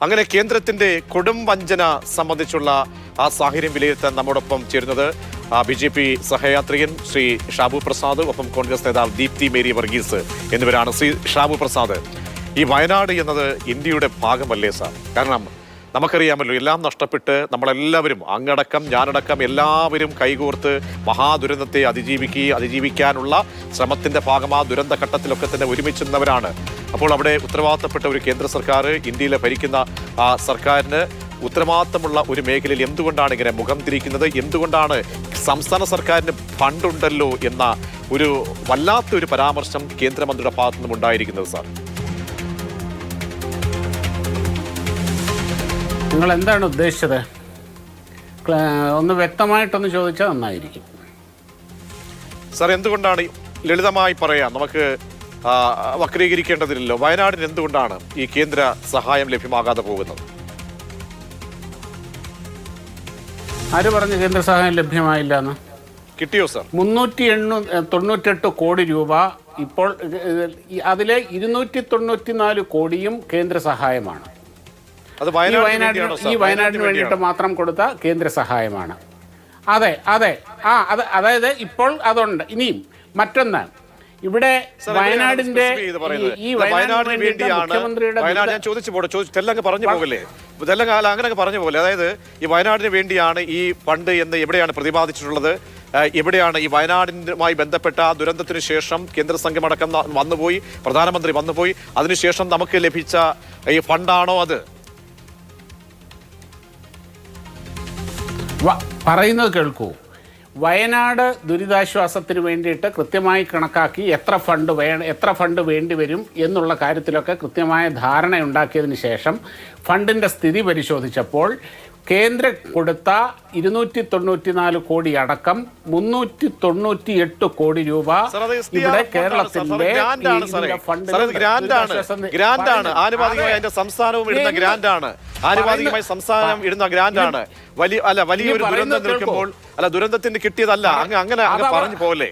അങ്ങനെ കേന്ദ്രത്തിന്റെ കൊടും വഞ്ചന സംബന്ധിച്ചുള്ള ആ സാഹചര്യം വിലയിരുത്താൻ നമ്മോടൊപ്പം ചേരുന്നത് ബി ജെ പി സഹയാത്രികൻ ശ്രീ ഷാബു പ്രസാദ് ഒപ്പം കോൺഗ്രസ് നേതാവ് ദീപ്തി മേരി വർഗീസ് എന്നിവരാണ്. ശ്രീ ഷാബു പ്രസാദ് ഈ വയനാട് എന്നത് ഇന്ത്യയുടെ ഭാഗമല്ലേ സാർ? കാരണം നമുക്കറിയാമല്ലോ എല്ലാം നഷ്ടപ്പെട്ട് നമ്മളെല്ലാവരും അങ്ങടക്കം ഞാനടക്കം എല്ലാവരും കൈകോർത്ത് മഹാദുരന്തത്തെ അതിജീവിക്കുകയും അതിജീവിക്കാനുള്ള ശ്രമത്തിന്റെ ഭാഗമാ ദുരന്ത ഘട്ടത്തിലൊക്കെ തന്നെ ഒരുമിച്ച് നിന്നവരാണ്. അപ്പോൾ അവിടെ ഉത്തരവാദിത്തപ്പെട്ട ഒരു കേന്ദ്ര സർക്കാർ ഇന്ത്യയിലെ ഭരിക്കുന്ന ആ സർക്കാരിന് ഉത്തരവാദിത്തമുള്ള ഒരു മേഖലയിൽ എന്തുകൊണ്ടാണ് ഇങ്ങനെ മുഖം തിരിക്കുന്നത്? എന്തുകൊണ്ടാണ് സംസ്ഥാന സർക്കാരിന് ഫണ്ടുണ്ടല്ലോ എന്ന ഒരു വല്ലാത്തൊരു പരാമർശം കേന്ദ്രമന്ത്രിയുടെ ഭാഗത്തു നിന്നും ഉണ്ടായിരിക്കുന്നത് സാർ? നിങ്ങൾ എന്താണ് ഉദ്ദേശിച്ചത് ഒന്ന് വ്യക്തമായിട്ടൊന്ന് ചോദിച്ചാൽ നന്നായിരിക്കും. സാർ എന്തുകൊണ്ടാണ് ലളിതമായി പറയാം? നമുക്ക് വക്രീകരിക്കേണ്ടതില്ലല്ലോ. വയനാടിന് എന്തുകൊണ്ടാണ് ഈ കേന്ദ്ര സഹായം ലഭ്യമാകാതെ പോകുന്നത്? ആര് പറഞ്ഞു കേന്ദ്ര സഹായം ലഭ്യമായില്ല എന്ന് കിട്ടിയോ സാർ? മുന്നൂറ്റി എണ്ണൂ തൊണ്ണൂറ്റെട്ട് കോടി രൂപ ഇപ്പോൾ അതിലെ ഇരുന്നൂറ്റി തൊണ്ണൂറ്റി നാല് കോടിയും കേന്ദ്ര സഹായമാണ്. അത് ഈ വയനാടിന് വയനാടിന് ഈ വയനാടിന് വേണ്ടിയിട്ട് മാത്രം കൊടുത്ത കേന്ദ്ര സഹായമാണ്. അതെ അതെ. ആ അത് അതായത് ഇപ്പോൾ അതുണ്ട്. ഇനിയും മറ്റൊന്ന്. ഇവിടെ വയനാടിന്റെ? ഈ- വയനാടിന് വേണ്ടിയാണ് വയനാട് ഞാൻ ചോദിച്ചു പോട്ടെ ചോദിച്ചു തെല്ലങ്ങ് പറഞ്ഞു പോകല്ലേ? തെല്ലങ്ങ് അങ്ങനെ പറഞ്ഞു പോലെ അതായത് ഈ വയനാടിന് വേണ്ടിയാണ് ഈ ഫണ്ട് എന്ന് എവിടെയാണ് പ്രതിപാദിച്ചിട്ടുള്ളത്? എവിടെയാണ് ഈ വയനാടിനുമായി ബന്ധപ്പെട്ട ആ ദുരന്തത്തിന് ശേഷം കേന്ദ്ര സംഘമടക്കം അടക്കം വന്നുപോയി പ്രധാനമന്ത്രി വന്നുപോയി. അതിനുശേഷം നമുക്ക് ലഭിച്ച ഈ ഫണ്ടാണോ അത്? പറയുന്നത് കേൾക്കൂ. വയനാട് ദുരിതാശ്വാസത്തിന് വേണ്ടിയിട്ട് കൃത്യമായി കണക്കാക്കി എത്ര ഫണ്ട് വേ എത്ര ഫണ്ട് വേണ്ടി വരും എന്നുള്ള കാര്യത്തിലൊക്കെ കൃത്യമായ ധാരണ ഉണ്ടാക്കിയതിന് ശേഷം ഫണ്ടിന്റെ സ്ഥിതി പരിശോധിച്ചപ്പോൾ കേന്ദ്രം കൊടുത്ത ഇരുന്നൂറ്റി തൊണ്ണൂറ്റി നാല് കോടി അടക്കം മുന്നൂറ്റി തൊണ്ണൂറ്റി എട്ട് കോടി രൂപ ഇവിടെ കേരളത്തിന്റെ അത് ഗ്രാൻഡ് ആണ് ഈ സാറേ. ഇതിന്റെ ഫണ്ടിൽ സാർ, അത് ഗ്രാൻഡ് ആണ് ഗ്രാൻഡ് ആണ് ആനുപാതികമായി അതെ. അതിന്റെ സംസ്ഥാനവും ഇടുന്ന എന്ത്? ഗ്രാൻഡ് ആണ് ആനുപാതികമായി സംസ്ഥാനം ഇടുന്ന ഗ്രാൻഡ് ആണ് വലിയ അല്ല വലിയൊരു ദുരന്തം നിൽക്കുമ്പോൾ അല്ല ദുരന്തത്തിന് കിട്ടിയതല്ല. അങ്ങ് അങ്ങനെ അങ്ങ് പറഞ്ഞു പോലെ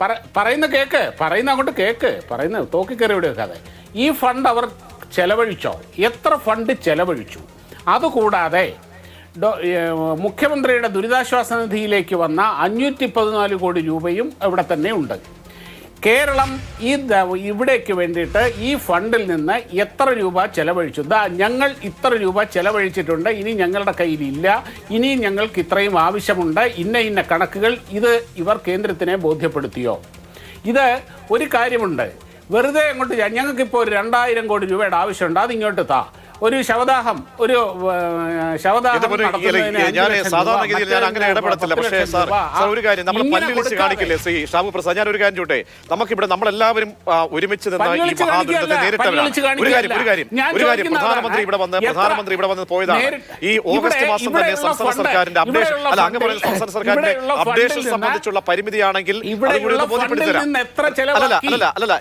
പറ- പറയുന്ന കേക്ക് പറയുന്ന അങ്ങോട്ട് കേക്ക് പറയുന്ന തോക്കിക്കറി ഇവിടെ വെക്കാതെ. ഈ ഫണ്ട് അവർ ചെലവഴിച്ചോ? എത്ര ഫണ്ട് ചെലവഴിച്ചു? അതുകൂടാതെ മുഖ്യമന്ത്രിയുടെ ദുരിതാശ്വാസ നിധിയിലേക്ക് വന്ന അഞ്ഞൂറ്റി പതിനാല് കോടി രൂപയും ഇവിടെ തന്നെ ഉണ്ട്. കേരളം ഈ ഇവിടേക്ക് വേണ്ടിയിട്ട് ഈ ഫണ്ടിൽ നിന്ന് എത്ര രൂപ ചെലവഴിച്ചു? ദാ ഞങ്ങൾ ഇത്ര രൂപ ചെലവഴിച്ചിട്ടുണ്ട് ഇനി ഞങ്ങളുടെ കയ്യിലില്ല ഇനിയും ഞങ്ങൾക്ക് ഇത്രയും ആവശ്യമുണ്ട് ഇന്ന ഇന്ന കണക്കുകൾ ഇത് ഇവർ കേന്ദ്രത്തിനെ ബോധ്യപ്പെടുത്തിയോ? ഇത് ഒരു കാര്യമുണ്ട് വെറുതെ അങ്ങോട്ട് ഞ- ഞങ്ങൾക്കിപ്പോൾ ഒരു രണ്ടായിരം കോടി രൂപയുടെ ആവശ്യമുണ്ട് അത് ഇങ്ങോട്ട് താ. ഒരു ശവദാഹം ഒരു ശവദാഹം ഞാൻ സാധാരണഗതിയിൽ ഞാൻ അങ്ങനെ ഇടപെടത്തില്ല. പക്ഷേ സാർ ഒരു കാര്യം നമ്മൾ പല്ലിളിച്ച്. കാണിക്കില്ലേ ശ്രീ ഷാബു പ്രസാദ്? ഞാൻ ഒരു കാര്യം ചോട്ടെ നമുക്കിവിടെ നമ്മളെല്ലാവരും ഒരുമിച്ച് നിന്ന് ഈ മഹാദുരന്തത്തെ നേരിട്ടവരാണ്. ഒരു കാര്യം ഒരു കാര്യം ഒരു കാര്യം. പ്രധാനമന്ത്രി ഇവിടെ വന്ന് പ്രധാനമന്ത്രി ഇവിടെ വന്ന് പോയതാണ്. ഈ ഓഗസ്റ്റ് മാസം തന്നെ സംസ്ഥാന സർക്കാരിന്റെ അപ്ഡേഷൻ അല്ല അങ്ങ് പറയുന്ന സംസ്ഥാന സർക്കാരിന്റെ അപ്ഡേഷൻ സംബന്ധിച്ചുള്ള പരിമിതിയാണെങ്കിൽ അല്ലല്ല? അല്ലല്ല അല്ലല്ല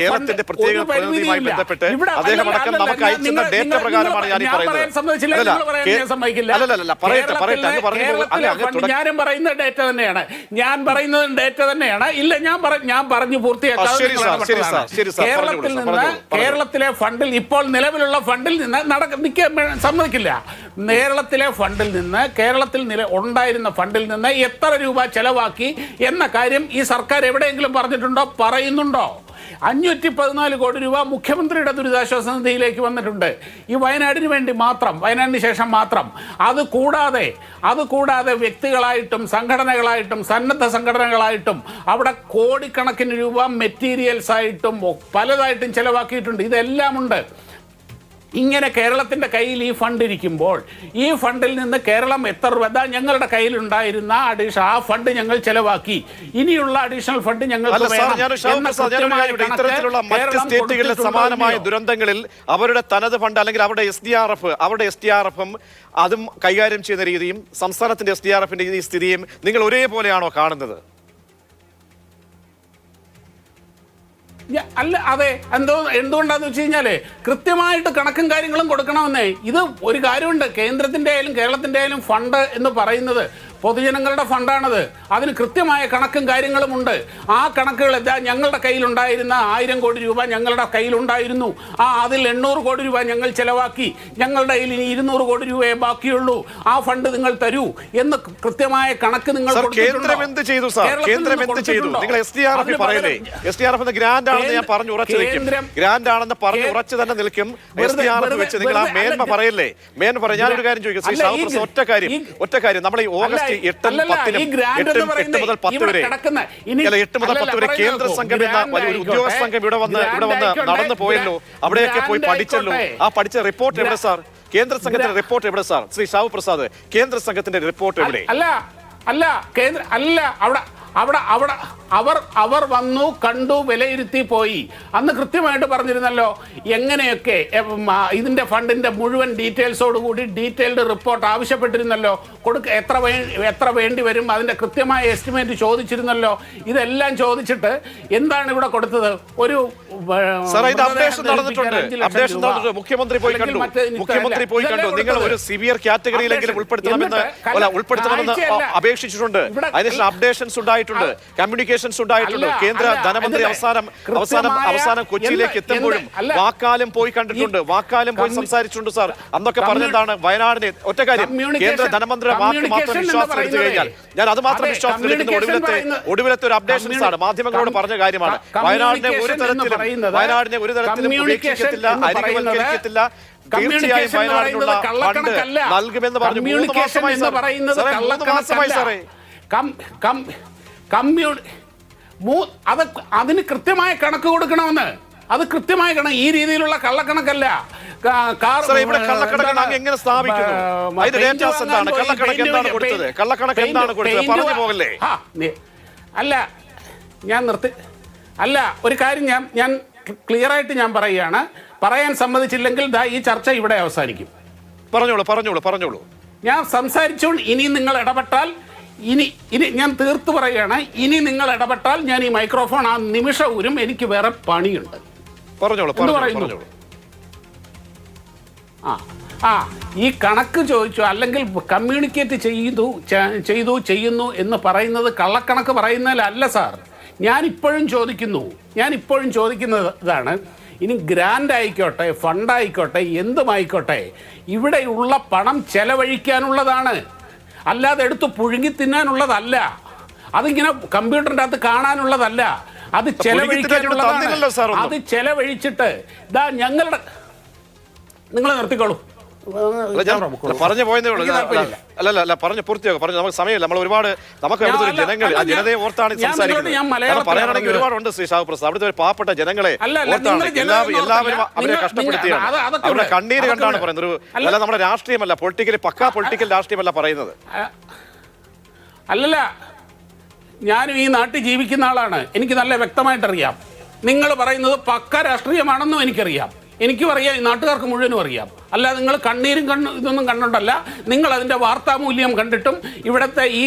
കേരളത്തിന്റെ? പ്രത്യേക പ്രതിനിധിയുമായി ബന്ധപ്പെട്ട് അദ്ദേഹം അടക്കം നമുക്ക് നിങ്ങൾ- ഡേറ്റ പ്രകാരമാണ് ഞാൻ പറയുന്നത്. ഞാനും പറയുന്ന ഡേറ്റ തന്നെയാണ്. ഞാൻ പറയുന്നത് ഡേറ്റ തന്നെയാണ്. ഇല്ല ഞാൻ ഞാൻ പറഞ്ഞു പൂർത്തിയാക്കാതെ കേരളത്തിൽ നിന്ന്. കേരളത്തിലെ ഫണ്ടിൽ ഇപ്പോൾ നിലവിലുള്ള ഫണ്ടിൽ നിന്ന് നടക്ക നിൽക്കാൻ സമ്മതിക്കില്ല. കേരളത്തിലെ ഫണ്ടിൽ നിന്ന് കേരളത്തിൽ നില ഉണ്ടായിരുന്ന ഫണ്ടിൽ നിന്ന് എത്ര രൂപ ചെലവാക്കി എന്ന കാര്യം ഈ സർക്കാർ എവിടെയെങ്കിലും പറഞ്ഞിട്ടുണ്ടോ? പറയുന്നുണ്ടോ? അഞ്ഞൂറ്റി പതിനാല് കോടി രൂപ മുഖ്യമന്ത്രിയുടെ ദുരിതാശ്വാസ നിധിയിലേക്ക് വന്നിട്ടുണ്ട്. ഈ വയനാടിന് വേണ്ടി മാത്രം വയനാടിന് ശേഷം മാത്രം. അത് കൂടാതെ അത് കൂടാതെ വ്യക്തികളായിട്ടും സംഘടനകളായിട്ടും സന്നദ്ധ സംഘടനകളായിട്ടും അവിടെ കോടിക്കണക്കിന് രൂപ മെറ്റീരിയൽസ് ആയിട്ടും പലതായിട്ടും ചിലവാക്കിയിട്ടുണ്ട്. ഇതെല്ലാം ഉണ്ട് ഇങ്ങനെ കേരളത്തിന്റെ കയ്യിൽ ഈ ഫണ്ട് ഇരിക്കുമ്പോൾ ഈ ഫണ്ടിൽ നിന്ന് കേരളം എത്ര രൂപ ഞങ്ങളുടെ കയ്യിലുണ്ടായിരുന്ന അഡീഷ ആ ഫണ്ട് ഞങ്ങൾ ചെലവാക്കി. ഇനിയുള്ള അഡീഷണൽ ഫണ്ട് ഞങ്ങൾ ഇത്തരത്തിലുള്ള മറ്റ് സ്റ്റേറ്റുകളിലെ സമാനമായ ദുരന്തങ്ങളിൽ അവരുടെ തനത് ഫണ്ട് അല്ലെങ്കിൽ അവരുടെ എസ് ഡി ആർ എഫ് അവരുടെ എസ് ഡി ആർ എഫും അതും കൈകാര്യം ചെയ്യുന്ന രീതിയും സംസ്ഥാനത്തിന്റെ എസ് ഡി ആർ എഫിന്റെ ഈ സ്ഥിതിയും നിങ്ങൾ ഒരേപോലെയാണോ കാണുന്നത്? അല്ല അതെ. എന്തോ എന്തുകൊണ്ടാന്ന് വെച്ച് കഴിഞ്ഞാൽ കൃത്യമായിട്ട് കണക്കും കാര്യങ്ങളും കൊടുക്കണമെന്നേ ഇത് ഒരു കാര്യമുണ്ട്. കേന്ദ്രത്തിന്റെ ആയാലും കേരളത്തിന്റെ ആയാലും ഫണ്ട് എന്ന് പറയുന്നത് പൊതുജനങ്ങളുടെ ഫണ്ടാണത്. അതിന് കൃത്യമായ കണക്കും കാര്യങ്ങളും ഉണ്ട്. ആ കണക്കുകൾ എന്താ ഞങ്ങളുടെ കയ്യിലുണ്ടായിരുന്ന ആയിരം കോടി രൂപ ഞങ്ങളുടെ കയ്യിലുണ്ടായിരുന്നു. ആ അതിൽ എണ്ണൂറ് കോടി രൂപ ഞങ്ങൾ ചെലവാക്കി. ഞങ്ങളുടെ കയ്യിൽ ഇനി ഇരുന്നൂറ് കോടി രൂപയെ ബാക്കിയുള്ളൂ. ആ ഫണ്ട് നിങ്ങൾ തരൂ എന്ന് കൃത്യമായ കണക്ക് നിങ്ങൾ? കേന്ദ്രം എന്ത് ചെയ്തു കേന്ദ്രം എന്ത് ചെയ്തു? നിങ്ങൾ S D R F S D R F grant ആണെന്ന് ഞാൻ പറഞ്ഞു ഉറച്ചു നിൽക്കും. ഗ്രാൻഡ് ആണെന്ന് പറഞ്ഞു ഉറച്ചു തന്നെ നിൽക്കും. എസ് വെറുതെ- ഡി ആർ എഫ് വെച്ച് നിങ്ങൾ ആ വെറുതെ- മേന്മ അല്ല, പറയല്ലേ? മേന്മ പറയാം ഞാനൊരു കാര്യം ചോദിക്കാം. ശ്രീ അല്ല, ഒറ്റ കാര്യം ഒറ്റ കാര്യം. നമ്മൾ ഈ ഓഗസ്റ്റ് എട്ടും മുതൽ പത്ത് വരെ കേന്ദ്ര. സംഘം എന്ന വലിയൊരു ഗ്രാൻഡ് ഉദ്യോഗ സംഘം ഇവിടെ വന്ന് ഇവിടെ വന്ന് നടന്നു പോയല്ലോ. അവിടെയൊക്കെ പോയി പഠിച്ചല്ലോ. ആ പഠിച്ച റിപ്പോർട്ട് എവിടെ സാർ കേന്ദ്ര സംഘത്തിന്റെ റിപ്പോർട്ട് എവിടെ സാർ ശ്രീ ഷാവു പ്രസാദ് കേന്ദ്ര സംഘത്തിന്റെ റിപ്പോർട്ട് എവിടെ? അല്ല അല്ല കേന്ദ്ര അല്ല അവിടെ അവിടെ അവിടെ അവർ അവർ വന്നു കണ്ടു വിലയിരുത്തി പോയി. അന്ന് കൃത്യമായിട്ട് പറഞ്ഞിരുന്നല്ലോ എങ്ങനെയൊക്കെ ഇതിന്റെ ഫണ്ടിന്റെ മുഴുവൻ ഡീറ്റെയിൽസോട് കൂടി ഡീറ്റെയിൽഡ് റിപ്പോർട്ട് ആവശ്യപ്പെട്ടിരുന്നല്ലോ കൊടുക്ക എത്ര വേ എത്ര വേണ്ടി വരും അതിന്റെ കൃത്യമായ എസ്റ്റിമേറ്റ് ചോദിച്ചിരുന്നല്ലോ ഇതെല്ലാം ചോദിച്ചിട്ട് എന്താണ് ഇവിടെ കൊടുത്തത്? ഒരു മുഖ്യമന്ത്രി പോയി കണ്ടു. മുഖ്യമന്ത്രി പോയി കണ്ടു. നിങ്ങൾ ഒരു സിവിയർ കാറ്റഗറിയിലെങ്കിലും. ഉൾപ്പെടുത്തണമെന്ന് ഉൾപ്പെടുത്തണമെന്ന്. അപേക്ഷിച്ചിട്ടുണ്ട്. അതിനുശേഷം അപ്ഡേഷൻസ് ഉണ്ടായിട്ടുണ്ട്. കമ്മ്യൂണിക്കേഷൻസ് ഉണ്ടായിട്ടുണ്ട്. കേന്ദ്ര ധനമന്ത്രി അവസാനം അവസാനം അവസാനം കൊച്ചിയിലേക്ക് എത്തുമ്പോഴും വാക്കാലും പോയി കണ്ടിട്ടുണ്ട്. വാക്കാലം പോയി സംസാരിച്ചിട്ടുണ്ട് സാർ. അന്നൊക്കെ പറഞ്ഞതാണ് വയനാടിനെ ഒറ്റ കാര്യം. കേന്ദ്ര ധനമന്ത്രിയുടെ വാക്ക് മാത്രം വിശ്വാസം എടുത്തു കഴിഞ്ഞാൽ ഞാൻ അത് മാത്രം വിശ്വാസം എടുക്കുന്ന ഒടുവിലത്തെ ഒടുവിലത്തെ ഒരു അപ്ഡേഷൻസ് ആണ്. മാധ്യമങ്ങളോട് പറഞ്ഞ കാര്യമാണ്. വയനാടിനെ ഒരു തരത്തിലും വയനാടിനെ ഒരു തരത്തിലും ഉപേക്ഷിക്കത്തില്ല അരികുവൽക്കരിക്കത്തില്ല തീർച്ചയായും കമ്മ്യൂണിക്കേഷൻ എന്ന് വയനാടിനുള്ള പറയുന്നത് ഫണ്ട്. നൽകുമെന്ന് പറഞ്ഞു. മൂന്ന് മാസമായി സാറേ, മൂന്ന് മാസമായി കള്ളക്കണക്കല്ല. സാറേ കം- കം- കമ്മ്യൂ- മൂ- അത് അതിന് കൃത്യമായ കണക്ക് കൊടുക്കണമെന്ന്. അത് കൃത്യമായ കണക്ക് ഈ രീതിയിലുള്ള കള്ളക്കണക്കല്ല? എങ്ങനെ സ്ഥാപിക്കുന്നു? അല്ല ഞാൻ നിർത്തി അല്ല ഒരു കാര്യം ഞാൻ ഞാൻ ക്ലിയർ ആയിട്ട് ഞാൻ പറയുകയാണ്. പറയാൻ സമ്മതിച്ചില്ലെങ്കിൽ ദാ ഈ ചർച്ച ഇവിടെ അവസാനിക്കും. പറഞ്ഞോളൂ പറഞ്ഞോളൂ പറഞ്ഞോളൂ. ഞാൻ സംസാരിച്ചുകൊണ്ട് ഇനി നിങ്ങൾ ഇടപെട്ടാൽ ഇനി ഇനി ഞാൻ തീർത്തു പറയുകയാണ്. ഇനി നിങ്ങൾ ഇടപെട്ടാൽ ഞാൻ ഈ മൈക്രോഫോൺ ആ നിമിഷം ഊരും. എനിക്ക് വേറെ പണിയുണ്ട്. പറഞ്ഞോളൂ ആ ആ ഈ കണക്ക് ചോദിച്ചു അല്ലെങ്കിൽ കമ്മ്യൂണിക്കേറ്റ് ചെയ്തു ചെയ്തു ചെയ്യുന്നു എന്ന് പറയുന്നത് കള്ളക്കണക്ക് പറയുന്നതിലല്ല സാർ. ഞാൻ ഇപ്പോഴും ചോദിക്കുന്നു. ഞാൻ ഇപ്പോഴും ചോദിക്കുന്നത് ഇതാണ്. ഇനി ഗ്രാൻഡ് ആയിക്കോട്ടെ ഫണ്ടായിക്കോട്ടെ എന്തുമായിക്കോട്ടെ ഇവിടെയുള്ള പണം ചെലവഴിക്കാനുള്ളതാണ്. അല്ലാതെ എടുത്ത് പുഴുങ്ങി തിന്നാനുള്ളതല്ല. അതിങ്ങനെ കമ്പ്യൂട്ടറിന്റെ അകത്ത് കാണാനുള്ളതല്ല. അത് ചെലവഴിക്കാനുള്ളതാണ്. അത് ചെലവഴിച്ചിട്ട് ഇതാ ഞങ്ങളുടെ നിങ്ങളെ നിർത്തിക്കോളൂ. പറഞ്ഞു പോയതേ ഉള്ളൂ. എനിക്ക് അല്ല, പറഞ്ഞു പൂർത്തിയാക്കും. പറഞ്ഞു നമുക്ക് സമയമില്ല. നമ്മൾ ഒരുപാട് നമുക്ക് അവിടുത്തെ ജനങ്ങൾ ആ ജനതയെ ഓർത്താണ് സംസാരിക്കുന്നത്. പറയാനാണെങ്കിൽ ഒരുപാടുണ്ട് ശ്രീ ഷാഹു പ്രസാദ്. അവിടുത്തെ ഒരു പാവപ്പെട്ട ജനങ്ങളെ ഓർത്താണ്. എല്ലാവരും അവരെ കഷ്ടപ്പെടുത്തിയാണ്. അവരുടെ കണ്ണീര് കണ്ടാണ് പറയുന്നത്. ഒരു അല്ല. നമ്മുടെ രാഷ്ട്രീയമല്ല പൊളിറ്റിക്കലി പക്കാ പൊളിറ്റിക്കൽ രാഷ്ട്രീയമല്ല പറയുന്നത്. അല്ലല്ല. ഞാനും ഈ നാട്ടിൽ ജീവിക്കുന്ന ആളാണ്. എനിക്ക് നല്ല വ്യക്തമായിട്ടറിയാം. നിങ്ങൾ പറയുന്നത് പക്ക രാഷ്ട്രീയമാണെന്നും എനിക്കറിയാം. എനിക്കും അറിയാം നാട്ടുകാർക്ക് മുഴുവനും അറിയാം. അല്ല നിങ്ങൾ കണ്ണീരും കണ്ണു ഇതൊന്നും കണ്ടിട്ടല്ല. നിങ്ങൾ അതിന്റെ വാർത്താമൂല്യം കണ്ടിട്ടും ഇവിടുത്തെ ഈ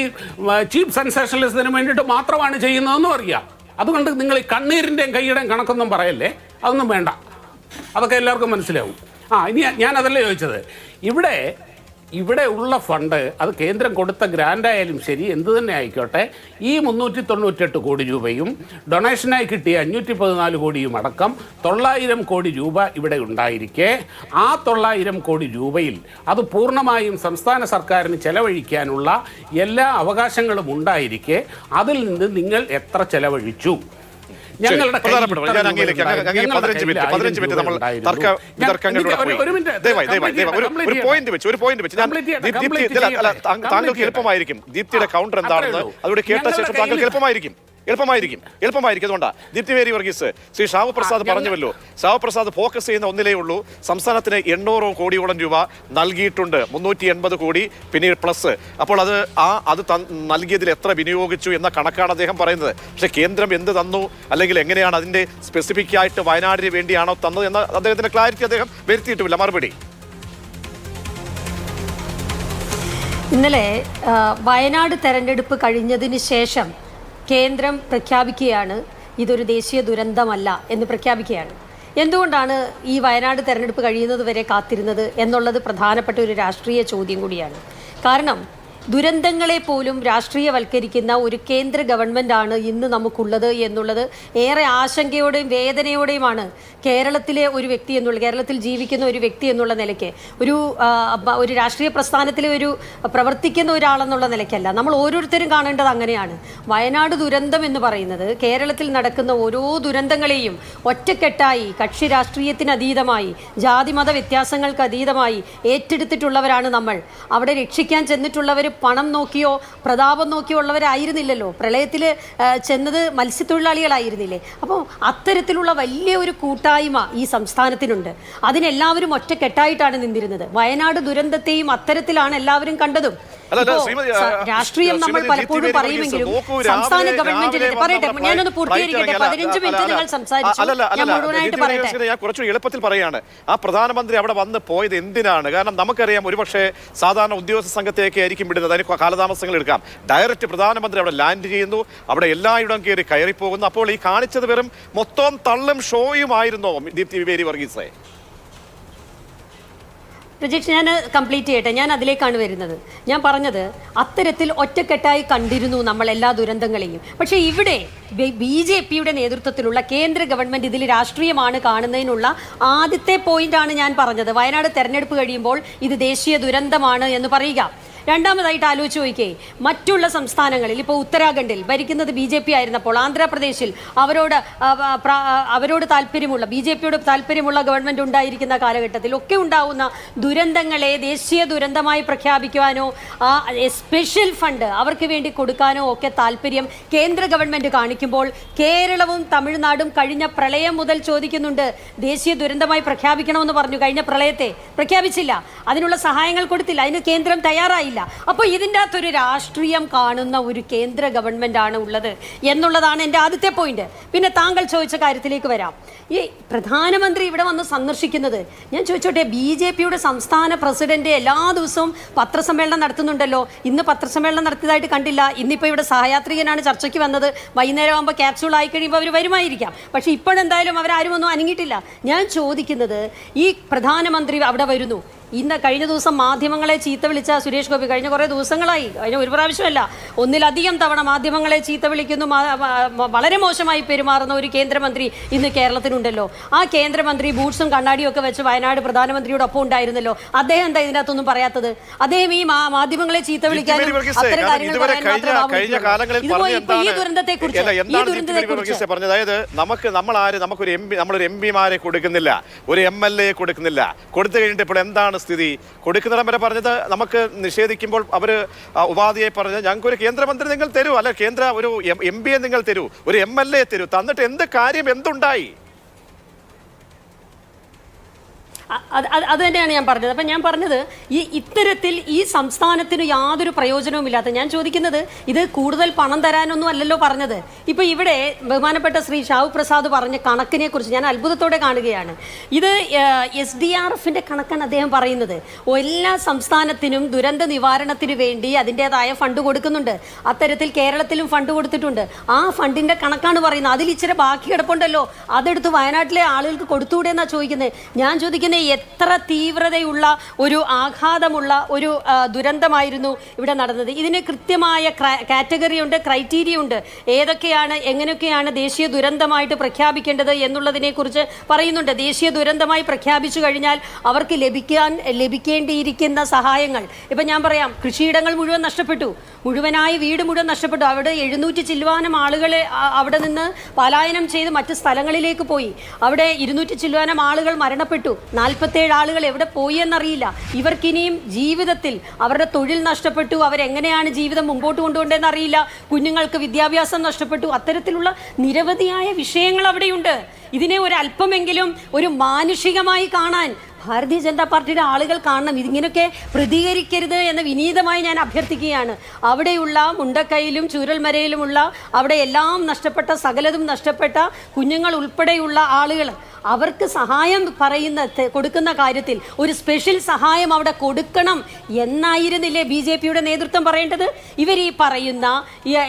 ചീപ്പ് സെൻസേഷനലിസത്തിന് വേണ്ടിയിട്ട് മാത്രമാണ് ചെയ്യുന്നതെന്നും അറിയാം. അതുകൊണ്ട് നിങ്ങൾ ഈ കണ്ണീരിന്റെയും കൈയുടെയും കണക്കൊന്നും പറയല്ലേ? അതൊന്നും വേണ്ട. അതൊക്കെ എല്ലാവർക്കും മനസ്സിലാവും. ആ ഇനി ഞാൻ അതല്ലേ ചോദിച്ചത്. ഇവിടെ ഇവിടെ ഉള്ള ഫണ്ട് അത് കേന്ദ്രം കൊടുത്ത ഗ്രാൻഡ് ആയാലും ശരി എന്ത് തന്നെ ആയിക്കോട്ടെ ഈ മുന്നൂറ്റി തൊണ്ണൂറ്റെട്ട് കോടി രൂപയും ഡൊണേഷനായി കിട്ടിയ അഞ്ഞൂറ്റി പതിനാല് കോടിയും അടക്കം തൊള്ളായിരം കോടി രൂപ ഇവിടെ ഉണ്ടായിരിക്കെ. ആ തൊള്ളായിരം കോടി രൂപയിൽ അത് പൂർണമായും സംസ്ഥാന സർക്കാരിന് ചെലവഴിക്കാനുള്ള എല്ലാ അവകാശങ്ങളും ഉണ്ടായിരിക്കെ. അതിൽ നിന്ന് നിങ്ങൾ എത്ര ചെലവഴിച്ചു? ഞങ്ങളുടെ താങ്കൾക്ക്. എളുപ്പമായിരിക്കും. ദീപ്തിയുടെ കൗണ്ടർ എന്താണെന്ന് ഉള്ളൂ. കേട്ട ശേഷം താങ്കൾക്ക് എളുപ്പമായിരിക്കും. എളുപ്പമായിരിക്കും. എളുപ്പമായിരിക്കും. അതുകൊണ്ടാണ് ദീപ്തി വേരി വർഗീസ് ശ്രീ ഷാവു പ്രസാദ് ഞങ്ങൾ- പറഞ്ഞുവല്ലോ. ഷാവു പ്രസാദ് ഫോക്കസ് ചെയ്യുന്ന ഒന്നിലേ ഉള്ളൂ. സംസ്ഥാനത്തിന് എണ്ണൂറോ കോടിയോളം രൂപ നൽകിയിട്ടുണ്ട്. മുന്നൂറ്റി എൺപത് കോടി പിന്നെ പ്ലസ് അപ്പോൾ അത് ആ അത് നൽകിയതിൽ എത്ര വിനിയോഗിച്ചു എന്ന കണക്കാണ് അദ്ദേഹം പറയുന്നത്. പക്ഷേ കേന്ദ്രം എന്ത് തന്നു? അല്ലെങ്കിൽ എങ്ങനെയാണ് അതിന്റെ സ്പെസിഫിക് ആയിട്ട് വയനാടിന് വേണ്ടിയാണോ തന്നത് എന്ന അദ്ദേഹത്തിന്റെ ക്ലാരിറ്റി അദ്ദേഹം വരുത്തിയിട്ടുമില്ല. മറുപടി. ഇന്നലെ വയനാട് തെരഞ്ഞെടുപ്പ് കഴിഞ്ഞതിന് ശേഷം കേന്ദ്രം പ്രഖ്യാപിക്കുകയാണ്. ഇതൊരു ദേശീയ ദുരന്തമല്ല എന്ന് പ്രഖ്യാപിക്കുകയാണ്. എന്തുകൊണ്ടാണ് ഈ വയനാട് തെരഞ്ഞെടുപ്പ് കഴിയുന്നത് വരെ കാത്തിരുന്നത് എന്നുള്ളത് പ്രധാനപ്പെട്ട ഒരു രാഷ്ട്രീയ ചോദ്യം കൂടിയാണ്. കാരണം ദുരന്തങ്ങളെ പോലും രാഷ്ട്രീയവൽക്കരിക്കുന്ന ഒരു കേന്ദ്ര ഗവൺമെന്റ് ആണ് ഇന്ന് നമുക്കുള്ളത് എന്നുള്ളത് ഏറെ ആശങ്കയോടെയും വേദനയോടെയുമാണ് കേരളത്തിലെ ഒരു വ്യക്തി എന്നുള്ള കേരളത്തിൽ ജീവിക്കുന്ന ഒരു വ്യക്തി എന്നുള്ള നിലയ്ക്ക്. ഒരു ഒരു രാഷ്ട്രീയ പ്രസ്ഥാനത്തിലെ ഒരു പ്രവർത്തിക്കുന്ന ഒരാളെന്നുള്ള നിലയ്ക്കല്ല. നമ്മൾ ഓരോരുത്തരും കാണേണ്ടത് അങ്ങനെയാണ്. വയനാട് ദുരന്തം എന്ന് പറയുന്നത് കേരളത്തിൽ നടക്കുന്ന ഓരോ ദുരന്തങ്ങളെയും ഒറ്റക്കെട്ടായി കക്ഷി രാഷ്ട്രീയത്തിന് അതീതമായി ജാതി മത വ്യത്യാസങ്ങൾക്ക് അതീതമായി ഏറ്റെടുത്തിട്ടുള്ളവരാണ് നമ്മൾ. അവിടെ രക്ഷിക്കാൻ ചെന്നിട്ടുള്ളവർ പണം നോക്കിയോ പ്രതാപം നോക്കിയോ ഉള്ളവരായിരുന്നില്ലല്ലോ. പ്രളയത്തിൽ ചെന്നത് മത്സ്യത്തൊഴിലാളികളായിരുന്നില്ലേ. അപ്പോൾ അത്തരത്തിലുള്ള വലിയ ഒരു കൂട്ടായ്മ ഈ സംസ്ഥാനത്തിനുണ്ട്. അതിനെല്ലാവരും ഒറ്റക്കെട്ടായിട്ടാണ് നിന്നിരുന്നത്. വയനാട് ദുരന്തത്തെയും അത്തരത്തിലാണ് എല്ലാവരും കണ്ടതും. രാഷ്ട്രീയം നമ്മൾ പലപ്പോഴും പറയുമെങ്കിലും സംസ്ഥാന ഗവൺമെന്റിൽ ഗവൺമെന്റിന് പറയട്ടെ ഞാനൊന്ന് പൂർത്തീകരിക്കട്ടെ പതിനഞ്ച് മിനിറ്റ് നിങ്ങൾ സംസാരിച്ചു. ഞാൻ മുഴുവനായിട്ട് പറയട്ടെ. ഞാൻ കുറച്ചു എളുപ്പത്തിൽ പറയാണ്. ആ പ്രധാനമന്ത്രി അവിടെ വന്ന് പോയത് എന്തിനാണ്? കാരണം നമുക്കറിയാം ഒരുപക്ഷെ സാധാരണ ഉദ്യോഗസ്ഥ സംഘത്തേക്ക് ആയിരിക്കും വിടുന്നത്. അതിന് കാലതാമസങ്ങൾ എടുക്കാം. ഡയറക്റ്റ് പ്രധാനമന്ത്രി അവിടെ ലാൻഡ് ചെയ്യുന്നു. അവിടെ എല്ലായിടവും കയറി കയറി പോകുന്നു അപ്പോൾ ഈ കാണിച്ചത് വെറും മൊത്തം തള്ളും ഷോയുമായിരുന്നോ ദീപ്തി വിവേരി വർഗീസേ പ്രജീഷ് ഞാൻ കംപ്ലീറ്റ് ചെയ്യട്ടെ. ഞാൻ അതിലേക്കാണ് വരുന്നത്. ഞാൻ പറഞ്ഞത് അത്തരത്തിൽ ഒറ്റക്കെട്ടായി കണ്ടിരുന്നു നമ്മൾ എല്ലാ ദുരന്തങ്ങളെയും. പക്ഷേ ഇവിടെ ബി ജെ പിയുടെ നേതൃത്വത്തിലുള്ള കേന്ദ്ര ഗവൺമെന്റ് ഇതിൽ രാഷ്ട്രീയമാണ് കാണുന്നതിനുള്ള ആദ്യത്തെ പോയിന്റാണ് ഞാൻ പറഞ്ഞത്. വയനാട് തെരഞ്ഞെടുപ്പ് കഴിയുമ്പോൾ ഇത് ദേശീയ ദുരന്തമാണ് എന്ന് പറയുക. രണ്ടാമതായിട്ട് ആലോചിച്ച് നോക്കിയേ മറ്റുള്ള സംസ്ഥാനങ്ങളിൽ ഇപ്പോൾ ഉത്തരാഖണ്ഡിൽ ഭരിക്കുന്നത് ബി ജെ പി ആയിരുന്നപ്പോൾ ആന്ധ്രാപ്രദേശിൽ അവരോട് അവരോട് താല്പര്യമുള്ള ബി ജെ പിയോട് താല്പര്യമുള്ള ഗവൺമെന്റ് ഉണ്ടായിരിക്കുന്ന കാലഘട്ടത്തിൽ ഒക്കെ ഉണ്ടാവുന്ന ദുരന്തങ്ങളെ ദേശീയ ദുരന്തമായി പ്രഖ്യാപിക്കുവാനോ ആ സ്പെഷ്യൽ ഫണ്ട് അവർക്ക് വേണ്ടി കൊടുക്കാനോ ഒക്കെ താല്പര്യം കേന്ദ്ര ഗവൺമെന്റ് കാണിക്കുമ്പോൾ കേരളവും തമിഴ്നാടും കഴിഞ്ഞ പ്രളയം മുതൽ ചോദിക്കുന്നുണ്ട് ദേശീയ ദുരന്തമായി പ്രഖ്യാപിക്കണമെന്ന് പറഞ്ഞു. കഴിഞ്ഞ പ്രളയത്തെ പ്രഖ്യാപിച്ചില്ല. അതിനുള്ള സഹായങ്ങൾ കൊടുത്തില്ല. അതിന് കേന്ദ്രം തയ്യാറായില്ല. അപ്പോൾ ഇതിന്റെ ഒരു രാഷ്ട്രീയം കാണുന്ന ഒരു കേന്ദ്ര ഗവൺമെന്റ് ആണ് ഉള്ളത് എന്നുള്ളതാണ് എന്റെ ആദ്യത്തെ പോയിന്റ് പിന്നെ താങ്കൾ ചോദിച്ച കാര്യത്തിലേക്ക് വരാം. ഈ പ്രധാനമന്ത്രി ഇവിടെ വന്ന് സന്ദർശിക്കുന്നത് ഞാൻ ചോദിച്ചോട്ടെ ബി ജെ പിയുടെ സംസ്ഥാന പ്രസിഡന്റ് എല്ലാ ദിവസവും പത്രസമ്മേളനം നടത്തുന്നുണ്ടല്ലോ. ഇന്ന് പത്രസമ്മേളനം നടത്തിയതായിട്ട് കണ്ടില്ല. ഇന്നിപ്പോൾ ഇവിടെ സഹയാത്രികനാണ് ചർച്ചയ്ക്ക് വന്നത്. വൈകുന്നേരം ആകുമ്പോൾ ക്യാപ്സ്യൂൾ ആയി കഴിയുമ്പോൾ അവർ വരുമായിരിക്കാം. പക്ഷേ ഇപ്പോഴെന്തായാലും അവരാരും ഒന്നും അനങ്ങിയിട്ടില്ല. ഞാൻ ചോദിക്കുന്നത് ഈ പ്രധാനമന്ത്രി അവിടെ വരുന്നു. ഇന്ന് കഴിഞ്ഞ ദിവസം മാധ്യമങ്ങളെ ചീത്ത വിളിച്ച സുരേഷ് ഗോപി കഴിഞ്ഞ കുറേ ദിവസങ്ങളായി. കഴിഞ്ഞ ഒരു പ്രാവശ്യമല്ല. ഒന്നിലധികം തവണ മാധ്യമങ്ങളെ ചീത്ത വിളിക്കുന്നു വളരെ മോശമായി പെരുമാറുന്ന ഒരു കേന്ദ്രമന്ത്രി ഇന്ന് കേരളത്തിനുണ്ടല്ലോ. ആ കേന്ദ്രമന്ത്രി ബൂട്ട്സും കണ്ണാടിയും ഒക്കെ വെച്ച് വയനാട് പ്രധാനമന്ത്രിയുടെ ഒപ്പം ഉണ്ടായിരുന്നല്ലോ. അദ്ദേഹം എന്താ ഇതിനകത്തൊന്നും പറയാത്തത്? അദ്ദേഹം ഈ മാധ്യമങ്ങളെ ചീത്ത വിളിക്കാനും അത്തരം കാര്യങ്ങൾ ഈ ദുരന്തത്തെ കുറിച്ച് ഈ ദുരന്തത്തെ കുറിച്ച് അതായത് നമുക്ക് നമ്മൾ ആര് നമുക്കൊരു എം പി നമ്മളൊരു എം പിമാരെ കൊടുക്കുന്നില്ല. ഒരു എം എൽ എ കൊടുക്കുന്നില്ല. കൊടുത്തു കഴിഞ്ഞിട്ട് ഇപ്പോൾ എന്താണ് സ്ഥിതി. കൊടുക്കുന്നിടം വരെ പറഞ്ഞത് നമുക്ക് നിഷേധിക്കുമ്പോൾ അവർ ഉപാധിയെ പറഞ്ഞത് ഞങ്ങൾക്ക് ഒരു കേന്ദ്രമന്ത്രി നിങ്ങൾ തരൂ. അല്ല കേന്ദ്ര ഒരു എം പിയെ നിങ്ങൾ തരൂ. ഒരു എം എൽ എ തരൂ. തന്നിട്ട് എന്ത് കാര്യം എന്തുണ്ടായി? അത് തന്നെയാണ് ഞാൻ പറഞ്ഞത്. അപ്പം ഞാൻ പറഞ്ഞത് ഈ ഇത്തരത്തിൽ ഈ സംസ്ഥാനത്തിന് യാതൊരു പ്രയോജനവുമില്ലാത്ത ഞാൻ ചോദിക്കുന്നത് ഇത് കൂടുതൽ പണം തരാനൊന്നും അല്ലല്ലോ പറഞ്ഞത്. ഇപ്പം ഇവിടെ ബഹുമാനപ്പെട്ട ശ്രീ ഷാവു പ്രസാദ് പറഞ്ഞ കണക്കിനെ കുറിച്ച് ഞാൻ അത്ഭുതത്തോടെ കാണുകയാണ്. ഇത് എസ് ഡി ആർ എഫിന്റെ കണക്കാണ് അദ്ദേഹം പറയുന്നത്. എല്ലാ സംസ്ഥാനത്തിനും ദുരന്ത നിവാരണത്തിന് വേണ്ടി അതിന്റെതായ ഫണ്ട് കൊടുക്കുന്നുണ്ട്. അത്തരത്തിൽ കേരളത്തിലും ഫണ്ട് കൊടുത്തിട്ടുണ്ട്. ആ ഫണ്ടിന്റെ കണക്കാണ് പറയുന്നത്. അതിൽ ഇച്ചിരി ബാക്കി കിടപ്പുണ്ടല്ലോ. അതെടുത്ത് വയനാട്ടിലെ ആളുകൾക്ക് കൊടുത്തുകൂടെ എന്നാണ് ചോദിക്കുന്നത്? ഞാൻ ചോദിക്കുന്നത് എത്ര തീവ്രതയുള്ള ഒരു ആഘാതമുള്ള ഒരു ദുരന്തമായിരുന്നു ഇവിടെ നടന്നത്. ഇതിന് കൃത്യമായ കാറ്റഗറി ഉണ്ട് ക്രൈറ്റീരിയ ഉണ്ട്. ഏതൊക്കെയാണ് എങ്ങനെയൊക്കെയാണ് ദേശീയ ദുരന്തമായിട്ട് പ്രഖ്യാപിക്കേണ്ടത് എന്നുള്ളതിനെക്കുറിച്ച് പറയുന്നുണ്ട്. ദേശീയ ദുരന്തമായി പ്രഖ്യാപിച്ചു കഴിഞ്ഞാൽ അവർക്ക് ലഭിക്കാൻ ലഭിക്കേണ്ടിയിരിക്കുന്ന സഹായങ്ങൾ. ഇപ്പം ഞാൻ പറയാം കൃഷിയിടങ്ങൾ മുഴുവൻ നഷ്ടപ്പെട്ടു. മുഴുവനായി വീട് മുഴുവൻ നഷ്ടപ്പെട്ടു. അവിടെ എഴുന്നൂറ്റി ചില്ലുവാനം ആളുകളെ അവിടെ നിന്ന് പലായനം ചെയ്ത് മറ്റ് സ്ഥലങ്ങളിലേക്ക് പോയി. അവിടെ ഇരുന്നൂറ്റി ചില്ലുവാനം ആളുകൾ മരണപ്പെട്ടു. നാൽപ്പത്തേഴ് ആളുകൾ എവിടെ പോയി എന്നറിയില്ല ഇവർക്കിനിയും ജീവിതത്തിൽ അവരുടെ തൊഴിൽ നഷ്ടപ്പെട്ടു. അവരെങ്ങനെയാണ് ജീവിതം മുമ്പോട്ട് കൊണ്ടുപോകേണ്ടതെന്ന് അറിയില്ല കുഞ്ഞുങ്ങൾക്ക് വിദ്യാഭ്യാസം നഷ്ടപ്പെട്ടു. അത്തരത്തിലുള്ള നിരവധിയായ വിഷയങ്ങൾ അവിടെയുണ്ട്. ഇതിനെ ഒരല്പമെങ്കിലും ഒരു മാനുഷികമായി കാണാൻ ഭാരതീയ ജനതാ പാർട്ടിയുടെ ആളുകൾ കാണണം. ഇതിങ്ങനെയൊക്കെ പ്രതികരിക്കരുത് എന്ന് വിനീതമായി ഞാൻ അഭ്യർത്ഥിക്കുകയാണ്. അവിടെയുള്ള മുണ്ടക്കൈയിലും ചൂരൽമരയിലുമുള്ള അവിടെ എല്ലാം നഷ്ടപ്പെട്ട സകലതും നഷ്ടപ്പെട്ട കുഞ്ഞുങ്ങൾ ഉൾപ്പെടെയുള്ള ആളുകൾ അവർക്ക് സഹായം പറയുന്ന കൊടുക്കുന്ന കാര്യത്തിൽ ഒരു സ്പെഷ്യൽ സഹായം അവിടെ കൊടുക്കണം എന്നായിരുന്നില്ലേ ബി ജെ പിയുടെ നേതൃത്വം പറയേണ്ടത്? ഇവർ ഈ പറയുന്ന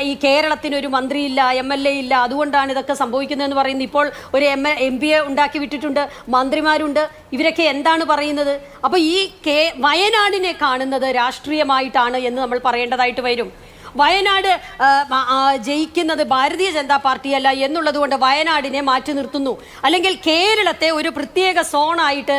ഈ കേരളത്തിന് ഒരു മന്ത്രിയില്ല എം എൽ എ ഇല്ല അതുകൊണ്ടാണ് ഇതൊക്കെ സംഭവിക്കുന്നതെന്ന് പറയുന്നത്. ഇപ്പോൾ ഒരു എം എം പിയെ ഉണ്ടാക്കി വിട്ടിട്ടുണ്ട് മന്ത്രിമാരുണ്ട്. ഇവരൊക്കെ എന്താണ് പറയുന്നത്? അപ്പൊ ഈ കേ വയനാടിനെ കാണുന്നത് രാഷ്ട്രീയമായിട്ടാണ് എന്ന് നമ്മൾ പറയേണ്ടതായിട്ട് വരും. വയനാട് ജയിക്കുന്നത് ഭാരതീയ ജനതാ പാർട്ടിയല്ല എന്നുള്ളത് കൊണ്ട് വയനാടിനെ മാറ്റി നിർത്തുന്നു. അല്ലെങ്കിൽ കേരളത്തെ ഒരു പ്രത്യേക സോണായിട്ട്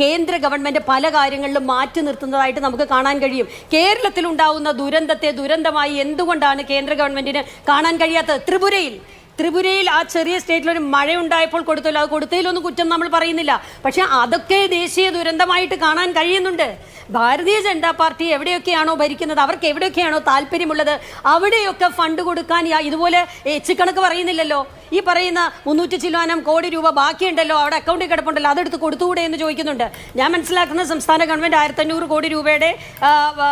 കേന്ദ്ര ഗവൺമെന്റ് പല കാര്യങ്ങളിലും മാറ്റി നിർത്തുന്നതായിട്ട് നമുക്ക് കാണാൻ കഴിയും. കേരളത്തിൽ ഉണ്ടാവുന്ന ദുരന്തത്തെ ദുരന്തമായി എന്തുകൊണ്ടാണ് കേന്ദ്ര ഗവൺമെന്റിന് കാണാൻ കഴിയാത്തത്? ത്രിപുരയിൽ ത്രിപുരയിൽ ആ ചെറിയ സ്റ്റേറ്റിൽ ഒരു മഴ ഉണ്ടായപ്പോൾ കൊടുത്തല്ലോ. അത് കൊടുത്തതിലൊന്നും കുറ്റം നമ്മൾ പറയുന്നില്ല. പക്ഷെ അതൊക്കെ ദേശീയ ദുരന്തമായിട്ട് കാണാൻ കഴിയുന്നുണ്ട്. ഭാരതീയ ജനതാ പാർട്ടി എവിടെയൊക്കെയാണോ ഭരിക്കുന്നത് അവർക്ക് എവിടെയൊക്കെയാണോ താല്പര്യമുള്ളത് അവിടെയൊക്കെ ഫണ്ട് കൊടുക്കാൻ ഇതുപോലെ എച്ചിക്കണക്ക് പറയുന്നില്ലല്ലോ. ഈ പറയുന്ന മുന്നൂറ്റി ചില്ലാനം കോടി രൂപ ബാക്കിയുണ്ടല്ലോ അവിടെ അക്കൗണ്ടിൽ കിടപ്പുണ്ടല്ലോ അതെടുത്ത് കൊടുത്തുകൂടെ എന്ന് ചോദിക്കുന്നുണ്ട്. ഞാൻ മനസ്സിലാക്കുന്ന സംസ്ഥാന ഗവൺമെന്റ് ആയിരത്തഞ്ഞൂറ് കോടി രൂപയുടെ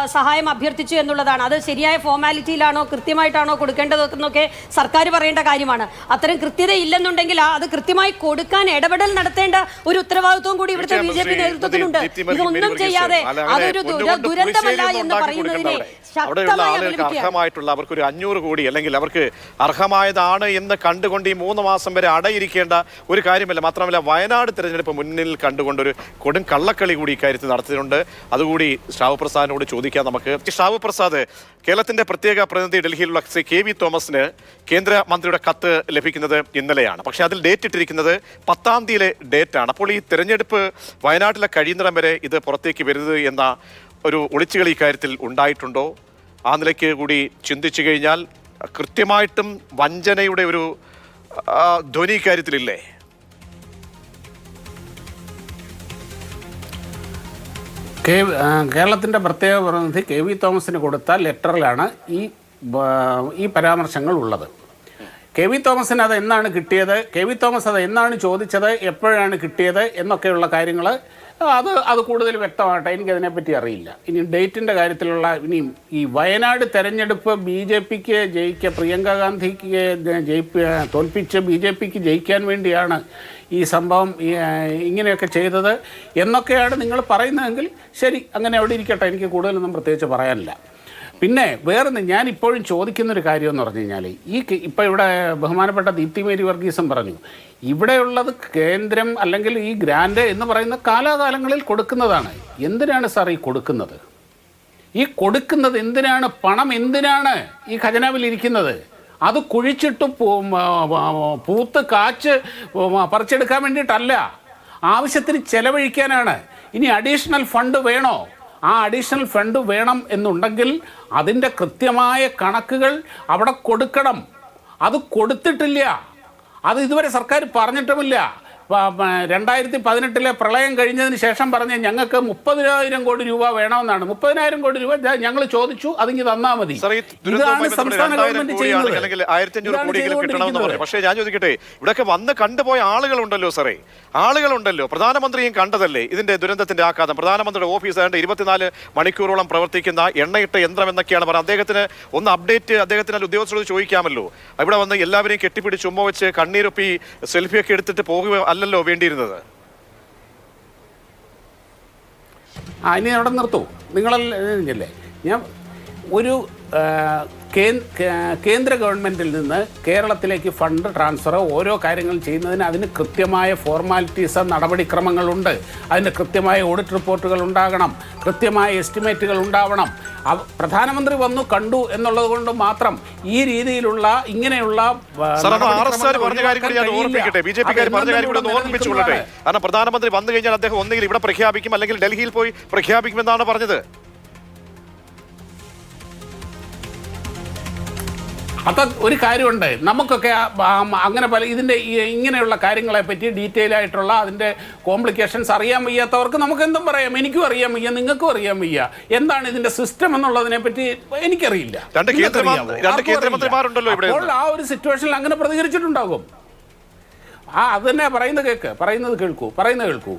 സഹായം അഭ്യർത്ഥിച്ചു എന്നുള്ളതാണ്. അത് ശരിയായ ഫോർമാലിറ്റിയിലാണോ കൃത്യമായിട്ടാണോ കൊടുക്കേണ്ടതെന്നൊക്കെ സർക്കാർ പറയേണ്ട കാര്യമാണ്. അത്തരം കൃത്യത ഇല്ലെന്നുണ്ടെങ്കിൽ അത് കൃത്യമായി കൊടുക്കാൻ ഇടപെടൽ നടത്തേണ്ട ഒരു ഉത്തരവാദിത്വം കൂടി ഇവിടുത്തെ ബി ജെ പി നേതൃത്വത്തിനുണ്ട്. ഇതൊന്നും ചെയ്യാതെ അതൊരു ദുര- ദുരന്തമല്ല എന്ന് പറയുന്നതിനെ അവിടെയുള്ള ആളുകൾക്ക് അർഹമായിട്ടുള്ള അവർക്ക് ഒരു അഞ്ഞൂറ് കോടി അല്ലെങ്കിൽ അവർക്ക് അർഹമായതാണ് എന്ന് കണ്ടുകൊണ്ട് ഈ മൂന്ന് മാസം വരെ അടയിരിക്കേണ്ട ഒരു കാര്യമല്ല. മാത്രമല്ല വയനാട് തിരഞ്ഞെടുപ്പ് മുന്നിൽ കണ്ടുകൊണ്ടൊരു കൊടും കള്ളക്കളി കൂടി ഇക്കാര്യത്തിൽ നടത്തിയിട്ടുണ്ട്. അതുകൂടി ഷാവു പ്രസാദിനോട് ചോദിക്കാം നമുക്ക്. ഷാവു പ്രസാദ് കേരളത്തിന്റെ പ്രത്യേക പ്രതിനിധി ഡൽഹിയിലുള്ള ശ്രീ കെ വി തോമസിന് കേന്ദ്രമന്ത്രിയുടെ കത്ത് ലഭിക്കുന്നത് ഇന്നലെയാണ്. പക്ഷെ അതിൽ ഡേറ്റ് ഇട്ടിരിക്കുന്നത് പത്താം തീയതിയിലെ ഡേറ്റാണ് അപ്പോൾ ഈ തെരഞ്ഞെടുപ്പ് വയനാട്ടിലെ കഴിയുന്നിടം വരെ ഇത് പുറത്തേക്ക് വരുന്നത് എന്ന ഒരു ഒളിച്ചുകളി ഇക്കാര്യത്തിൽ ഉണ്ടായിട്ടുണ്ടോ? ആ നിലയ്ക്ക് കൂടി ചിന്തിച്ചു കഴിഞ്ഞാൽ കൃത്യമായിട്ടും വഞ്ചനയുടെ ഒരു ആ, ധ്വനി ഇക്കാര്യത്തിലില്ലേ കെ ആ, കേരളത്തിന്റെ പ്രത്യേക പ്രതിനിധി കെ വി തോമസിന് കൊടുത്ത ലെറ്ററിലാണ് ഈ ഈ പരാമർശങ്ങൾ ഉള്ളത്. കെ വി തോമസിന് അത് എന്നാണ് കിട്ടിയത്? കെ വി തോമസ് അത് എന്നാണ് ചോദിച്ചത്? എപ്പോഴാണ് കിട്ടിയത്? എന്നൊക്കെയുള്ള കാര്യങ്ങൾ അത് അത് കൂടുതൽ വ്യക്തമാകട്ടെ. എനിക്കതിനെപ്പറ്റി അറിയില്ല. ഇനി ഡേറ്റിന്റെ കാര്യത്തിലുള്ള ഇനി ഈ വയനാട് തെരഞ്ഞെടുപ്പ് ബി ജെ പിക്ക് ജയിക്ക പ്രിയങ്ക ഗാന്ധിക്ക് ജയിപ്പി തോൽപ്പിച്ച് ബി ജെ പിക്ക് ജയിക്കാൻ വേണ്ടിയാണ് ഈ സംഭവം ഇങ്ങനെയൊക്കെ ചെയ്തത് എന്നൊക്കെയാണ് നിങ്ങൾ പറയുന്നതെങ്കിൽ ശരി അങ്ങനെ അവിടെ ഇരിക്കട്ടെ. എനിക്ക് കൂടുതലൊന്നും പ്രത്യേകിച്ച് പറയാനില്ല. പിന്നെ വേറൊന്ന് ഞാൻ ഇപ്പോഴും ചോദിക്കുന്നൊരു കാര്യം എന്ന് പറഞ്ഞു കഴിഞ്ഞാൽ ഈ ഇപ്പം ഇവിടെ ബഹുമാനപ്പെട്ട ദീപ്തി മേരി വർഗീസും പറഞ്ഞു ഇവിടെയുള്ളത് കേന്ദ്രം അല്ലെങ്കിൽ ഈ ഗ്രാൻഡ് എന്ന് പറയുന്ന കാലാകാലങ്ങളിൽ കൊടുക്കുന്നതാണ്. എന്തിനാണ് സാർ ഈ കൊടുക്കുന്നത്? ഈ കൊടുക്കുന്നത് എന്തിനാണ്? പണം എന്തിനാണ് ഈ ഖജനാവിൽ ഇരിക്കുന്നത്? അത് കുഴിച്ചിട്ട് പൂത്ത് കാച്ച് പറിച്ചെടുക്കാൻ വേണ്ടിയിട്ടല്ല. ആവശ്യത്തിന് ചെലവഴിക്കാനാണ്. ഇനി അഡീഷണൽ ഫണ്ട് വേണോ? ആ അഡീഷണൽ ഫണ്ട് വേണം എന്നുണ്ടെങ്കിൽ അതിന്റെ കൃത്യമായ കണക്കുകൾ അവിടെ കൊടുക്കണം. അത് കൊടുത്തിട്ടില്ല. അത് ഇതുവരെ സർക്കാർ പറഞ്ഞിട്ടുമില്ല. രണ്ടായിരത്തി പതിനെട്ടിലെ പ്രളയം കഴിഞ്ഞതിന് ശേഷം പറഞ്ഞ ഞങ്ങൾക്ക് മുപ്പതിനായിരം കോടി രൂപ വേണമെന്നാണ്. മുപ്പതിനായിരം കോടി രൂപ ഞങ്ങൾ ചോദിച്ചു അതിങ്ങ് തന്നാ മതി. സംസ്ഥാന ഗവൺമെന്റ് പറഞ്ഞു പക്ഷേ ഞാൻ ചോദിക്കട്ടെ ഇവിടെയൊക്കെ വന്ന് കണ്ടുപോയ ആളുകളുണ്ടല്ലോ സാറേ. ആളുകളുണ്ടല്ലോ. പ്രധാനമന്ത്രിയും കണ്ടതല്ലേ ഇതിന്റെ ദുരന്തത്തിന്റെ ആഘാതം. പ്രധാനമന്ത്രിയുടെ ഓഫീസ് ആയതുകൊണ്ട് ഇരുപത്തിനാല് മണിക്കൂറോളം പ്രവർത്തിക്കുന്ന എണ്ണയിട്ട യന്ത്രം എന്നൊക്കെയാണ് പറയുന്നത് അദ്ദേഹത്തിന് ഒന്ന് അപ്ഡേറ്റ് അദ്ദേഹത്തിന് ഉദ്യോഗസ്ഥരോട് ചോദിക്കാമല്ലോ. ഇവിടെ വന്ന് എല്ലാവരെയും കെട്ടിപ്പിടിച്ച് ഉമ്മ വെച്ച് കണ്ണീരൊപ്പി സെൽഫിയൊക്കെ എടുത്തിട്ട് പോകുക അല്ലല്ലോ വേണ്ടിയിരുന്നത്. ആ ഇനി അവിടെ നിർത്തൂ. നിങ്ങളല്ലേ ഞാൻ ഒരു കേന്ദ്ര ഗവൺമെന്റിൽ നിന്ന് കേരളത്തിലേക്ക് ഫണ്ട് ട്രാൻസ്ഫർ ഓരോ കാര്യങ്ങൾ ചെയ്യുന്നതിന് അതിന് കൃത്യമായ ഫോർമാലിറ്റീസ് നടപടിക്രമങ്ങളുണ്ട്. അതിന് കൃത്യമായ ഓഡിറ്റ് റിപ്പോർട്ടുകൾ ഉണ്ടാകണം. കൃത്യമായ എസ്റ്റിമേറ്റുകൾ ഉണ്ടാവണം. പ്രധാനമന്ത്രി വന്നു കണ്ടു എന്നുള്ളത് കൊണ്ട് മാത്രം ഈ രീതിയിലുള്ള ഇങ്ങനെയുള്ള പ്രധാനമന്ത്രി വന്നു കഴിഞ്ഞാൽ അദ്ദേഹം ഒന്നുകിൽ ഇവിടെ പ്രഖ്യാപിക്കും അല്ലെങ്കിൽ ഡൽഹിയിൽ പോയി പ്രഖ്യാപിക്കുമെന്നാണ് പറഞ്ഞത്. അത് ഒരു കാര്യമുണ്ട്. നമുക്കൊക്കെ അങ്ങനെ പല ഇതിന്റെ ഇങ്ങനെയുള്ള കാര്യങ്ങളെ പറ്റി ഡീറ്റെയിൽ ആയിട്ടുള്ള അതിന്റെ കോംപ്ലിക്കേഷൻസ് അറിയാൻ വയ്യാത്തവർക്ക് നമുക്ക് എന്തും പറയാം. എനിക്കും അറിയാൻ വയ്യ നിങ്ങൾക്കും അറിയാൻ വയ്യ. എന്താണ് ഇതിന്റെ സിസ്റ്റം എന്നുള്ളതിനെ പറ്റി എനിക്കറിയില്ല. അപ്പോൾ ആ ഒരു സിറ്റുവേഷനിൽ അങ്ങനെ പ്രതികരിച്ചിട്ടുണ്ടാകും. ആ അത് തന്നെ പറയുന്നത് കേൾക്ക് പറയുന്നത് കേൾക്കൂ പറയുന്നത് കേൾക്കൂ.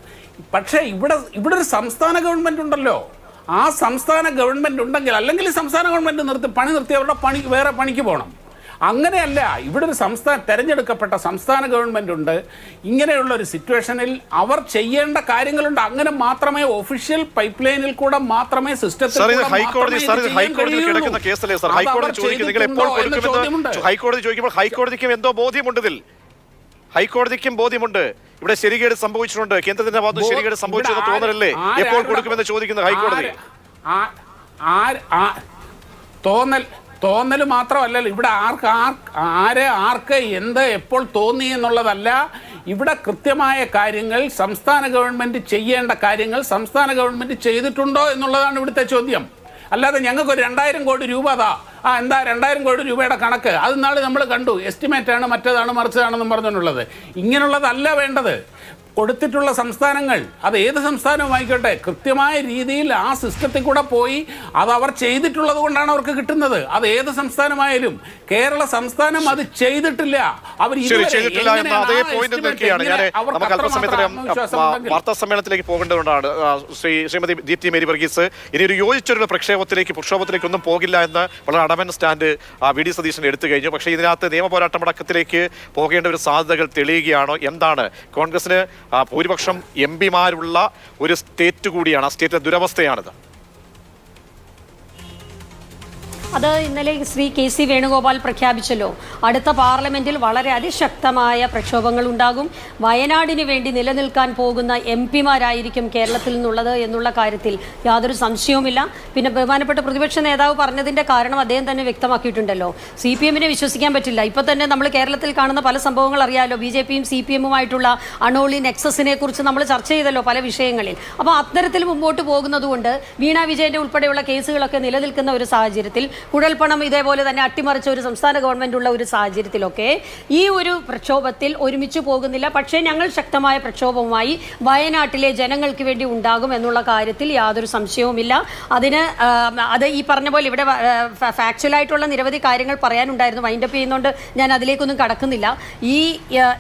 പക്ഷേ ഇവിടെ ഇവിടെ ഒരു സംസ്ഥാന ഗവൺമെന്റ് ഉണ്ടല്ലോ. ആ സംസ്ഥാന ഗവൺമെന്റ് ഉണ്ടെങ്കിൽ അല്ലെങ്കിൽ സംസ്ഥാന ഗവൺമെന്റ് നിർത്തി പണി നിർത്തി അവരുടെ പണി വേറെ പണിക്ക് പോകണം. അങ്ങനെയല്ല ഇവിടെ ഒരു സംസ്ഥാന തിരഞ്ഞെടുക്കപ്പെട്ട സംസ്ഥാന ഗവൺമെന്റ് ഉണ്ട്. ഇങ്ങനെയുള്ള ഒരു സിറ്റുവേഷനിൽ അവർ ചെയ്യേണ്ട കാര്യങ്ങളുണ്ട്. അങ്ങനെ മാത്രമേ ഒഫീഷ്യൽ പൈപ്പ് ലൈനിൽ കൂടെ മാത്രമേ സിസ്റ്റത്തിൽ ഹൈക്കോടതി കിടക്കുന്ന കേസല്ലേ സാർ ഹൈക്കോടതി ചോദിക്കും നിങ്ങൾ എപ്പോൾ. ഹൈക്കോടതി ചോദിക്കുമ്പോൾ ഹൈക്കോടതിക്കും എന്തോ ബോധ്യമുണ്ട് ഇതിൽ ഹൈക്കോടതിക്കും ബോധ്യമുണ്ട്. ഇവിടെ ശരികേട് സംഭവിച്ചിട്ടുണ്ട്. കേന്ദ്രത്തിന്റെ ഭാഗത്ത് ശരികേട് സംഭവിച്ചെന്ന് തോന്നലല്ലേ? എപ്പോൾ കൊടുക്കുമെന്ന് ചോദിക്കുന്നത് ഹൈക്കോടതി. തോന്നൽ തോന്നൽ മാത്രമല്ലല്ലോ. ഇവിടെ ആർക്ക് ആര് ആർക്ക് എന്ത് എപ്പോൾ തോന്നി എന്നുള്ളതല്ല. ഇവിടെ കൃത്യമായ കാര്യങ്ങൾ സംസ്ഥാന ഗവൺമെന്റ് ചെയ്യേണ്ട കാര്യങ്ങൾ സംസ്ഥാന ഗവൺമെന്റ് ചെയ്തിട്ടുണ്ടോ എന്നുള്ളതാണ് ഇവിടുത്തെ ചോദ്യം. അല്ലാതെ ഞങ്ങൾക്ക് ഒരു രണ്ടായിരം കോടി രൂപ അതാ ആ എന്താ രണ്ടായിരം കോടി രൂപയുടെ കണക്ക്? അത് നാളെ നമ്മൾ കണ്ടു. എസ്റ്റിമേറ്റ് ആണ് മറ്റേതാണ് മറിച്ചതാണെന്നും പറഞ്ഞിട്ടുള്ളത് ഇങ്ങനെയുള്ളതല്ല വേണ്ടത്. കൊടുത്തിട്ടുള്ള സംസ്ഥാനങ്ങൾ അത് ഏത് സംസ്ഥാനവും ആയിക്കോട്ടെ കൃത്യമായ രീതിയിൽ ആ സിസ്റ്റത്തിൽ കൂടെ പോയി അത് അവർ ചെയ്തിട്ടുള്ളത് കൊണ്ടാണ് അവർക്ക് കിട്ടുന്നത്. അത് ഏത് സംസ്ഥാനമായാലും കേരള സംസ്ഥാനം അത് ചെയ്തിട്ടില്ല. അവർ? വാർത്താ സമ്മേളനത്തിലേക്ക് പോകേണ്ടതുകൊണ്ടാണ് ശ്രീ ശ്രീമതി ദീപ്തി മേരി വർഗീസ്. ഇനി ഒരു യോജിച്ചൊരു പ്രക്ഷേപത്തിലേക്ക് പ്രക്ഷോഭത്തിലേക്ക് ഒന്നും പോകില്ല എന്ന് വളരെ അടമൻ സ്റ്റാൻഡ് ആ, വി ഡി സതീശൻ എടുത്തു കഴിഞ്ഞു. പക്ഷേ ഇതിനകത്ത് നിയമ പോരാട്ടമടക്കത്തിലേക്ക് പോകേണ്ട ഒരു സാധ്യതകൾ തെളിയുകയാണോ? എന്താണ്? കോൺഗ്രസിന് ഭൂരിപക്ഷം എം പിമാരുള്ള ഒരു സ്റ്റേറ്റ് കൂടിയാണ് ആ സ്റ്റേറ്റിലെ ദുരവസ്ഥയാണിത്. അത് ഇന്നലെ ശ്രീ കെ സി വേണുഗോപാൽ പ്രഖ്യാപിച്ചല്ലോ. അടുത്ത പാർലമെന്റിൽ വളരെ അതിശക്തമായ പ്രക്ഷോഭങ്ങൾ ഉണ്ടാകും. വയനാടിന് വേണ്ടി നിലനിൽക്കാൻ പോകുന്ന എം പിമാരായിരിക്കും കേരളത്തിൽ നിന്നുള്ളത് എന്നുള്ള കാര്യത്തിൽ യാതൊരു സംശയവുമില്ല. പിന്നെ ബഹുമാനപ്പെട്ട പ്രതിപക്ഷ നേതാവ് പറഞ്ഞതിന്റെ കാരണം അദ്ദേഹം തന്നെ വ്യക്തമാക്കിയിട്ടുണ്ടല്ലോ. സി പി എമ്മിനെ വിശ്വസിക്കാൻ പറ്റില്ല. ഇപ്പൊ തന്നെ നമ്മൾ കേരളത്തിൽ കാണുന്ന പല സംഭവങ്ങൾ അറിയാലോ. ബി ജെ പിയും സി പി എമ്മുമായിട്ടുള്ള അണോളി നെക്സസിനെ കുറിച്ച് നമ്മൾ ചർച്ച ചെയ്തല്ലോ പല വിഷയങ്ങളിൽ. അപ്പോൾ അത്തരത്തിൽ മുമ്പോട്ട് പോകുന്നതുകൊണ്ട് വീണ വിജയന്റെ ഉൾപ്പെടെയുള്ള കേസുകളൊക്കെ നിലനിൽക്കുന്ന ഒരു സാഹചര്യത്തിൽ കുഴൽപ്പണം ഇതേപോലെ തന്നെ അട്ടിമറിച്ച ഒരു സംസ്ഥാന ഗവൺമെന്റ് ഉള്ള ഒരു സാഹചര്യത്തിലൊക്കെ ഈ ഒരു പ്രക്ഷോഭത്തിൽ ഒരുമിച്ച് പോകുന്നില്ല. പക്ഷേ ഞങ്ങൾ ശക്തമായ പ്രക്ഷോഭവുമായി വയനാട്ടിലെ ജനങ്ങൾക്ക് വേണ്ടി ഉണ്ടാകും എന്നുള്ള കാര്യത്തിൽ യാതൊരു സംശയവുമില്ല. അതിന് അത് ഈ പറഞ്ഞ പോലെ ഇവിടെ ഫാക്ച്വലായിട്ടുള്ള നിരവധി കാര്യങ്ങൾ പറയാനുണ്ടായിരുന്നു. വൈൻഡപ്പ് ചെയ്യുന്നതുകൊണ്ട് ഞാൻ അതിലേക്കൊന്നും കടക്കുന്നില്ല. ഈ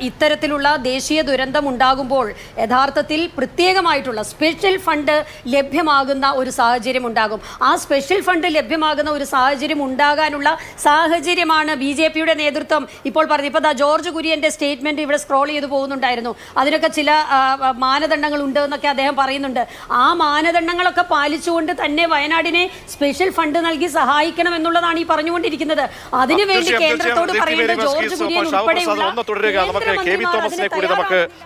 ഇത്തരത്തിലുള്ള ദേശീയ ദുരന്തം ഉണ്ടാകുമ്പോൾ യഥാർത്ഥത്തിൽ പ്രത്യേകമായിട്ടുള്ള സ്പെഷ്യൽ ഫണ്ട് ലഭ്യമാകുന്ന ഒരു സാഹചര്യം ഉണ്ടാകും. ആ സ്പെഷ്യൽ ഫണ്ട് ലഭ്യമാകുന്ന ഒരു സാഹചര്യം ഉണ്ടാകാനുള്ള സാഹചര്യമാണ് ബി ജെ പിയുടെ നേതൃത്വം. ഇപ്പോൾ പറഞ്ഞു ഇപ്പോൾ ദാ ജോർജ് കുര്യന്റെ സ്റ്റേറ്റ്മെന്റ് ഇവിടെ സ്ക്രോൾ ചെയ്ത് പോകുന്നുണ്ടായിരുന്നു. അതിനൊക്കെ ചില മാനദണ്ഡങ്ങൾ ഉണ്ട് എന്നൊക്കെ അദ്ദേഹം പറയുന്നുണ്ട്. ആ മാനദണ്ഡങ്ങളൊക്കെ പാലിച്ചുകൊണ്ട് തന്നെ വയനാടിനെ സ്പെഷ്യൽ ഫണ്ട് നൽകി സഹായിക്കണം എന്നുള്ളതാണ് ഈ പറഞ്ഞുകൊണ്ടിരിക്കുന്നത്. അതിനുവേണ്ടി കേന്ദ്രത്തോട് പറയുന്നത് ജോർജ് കുര്യൻ ഉൾപ്പെടെയുള്ള.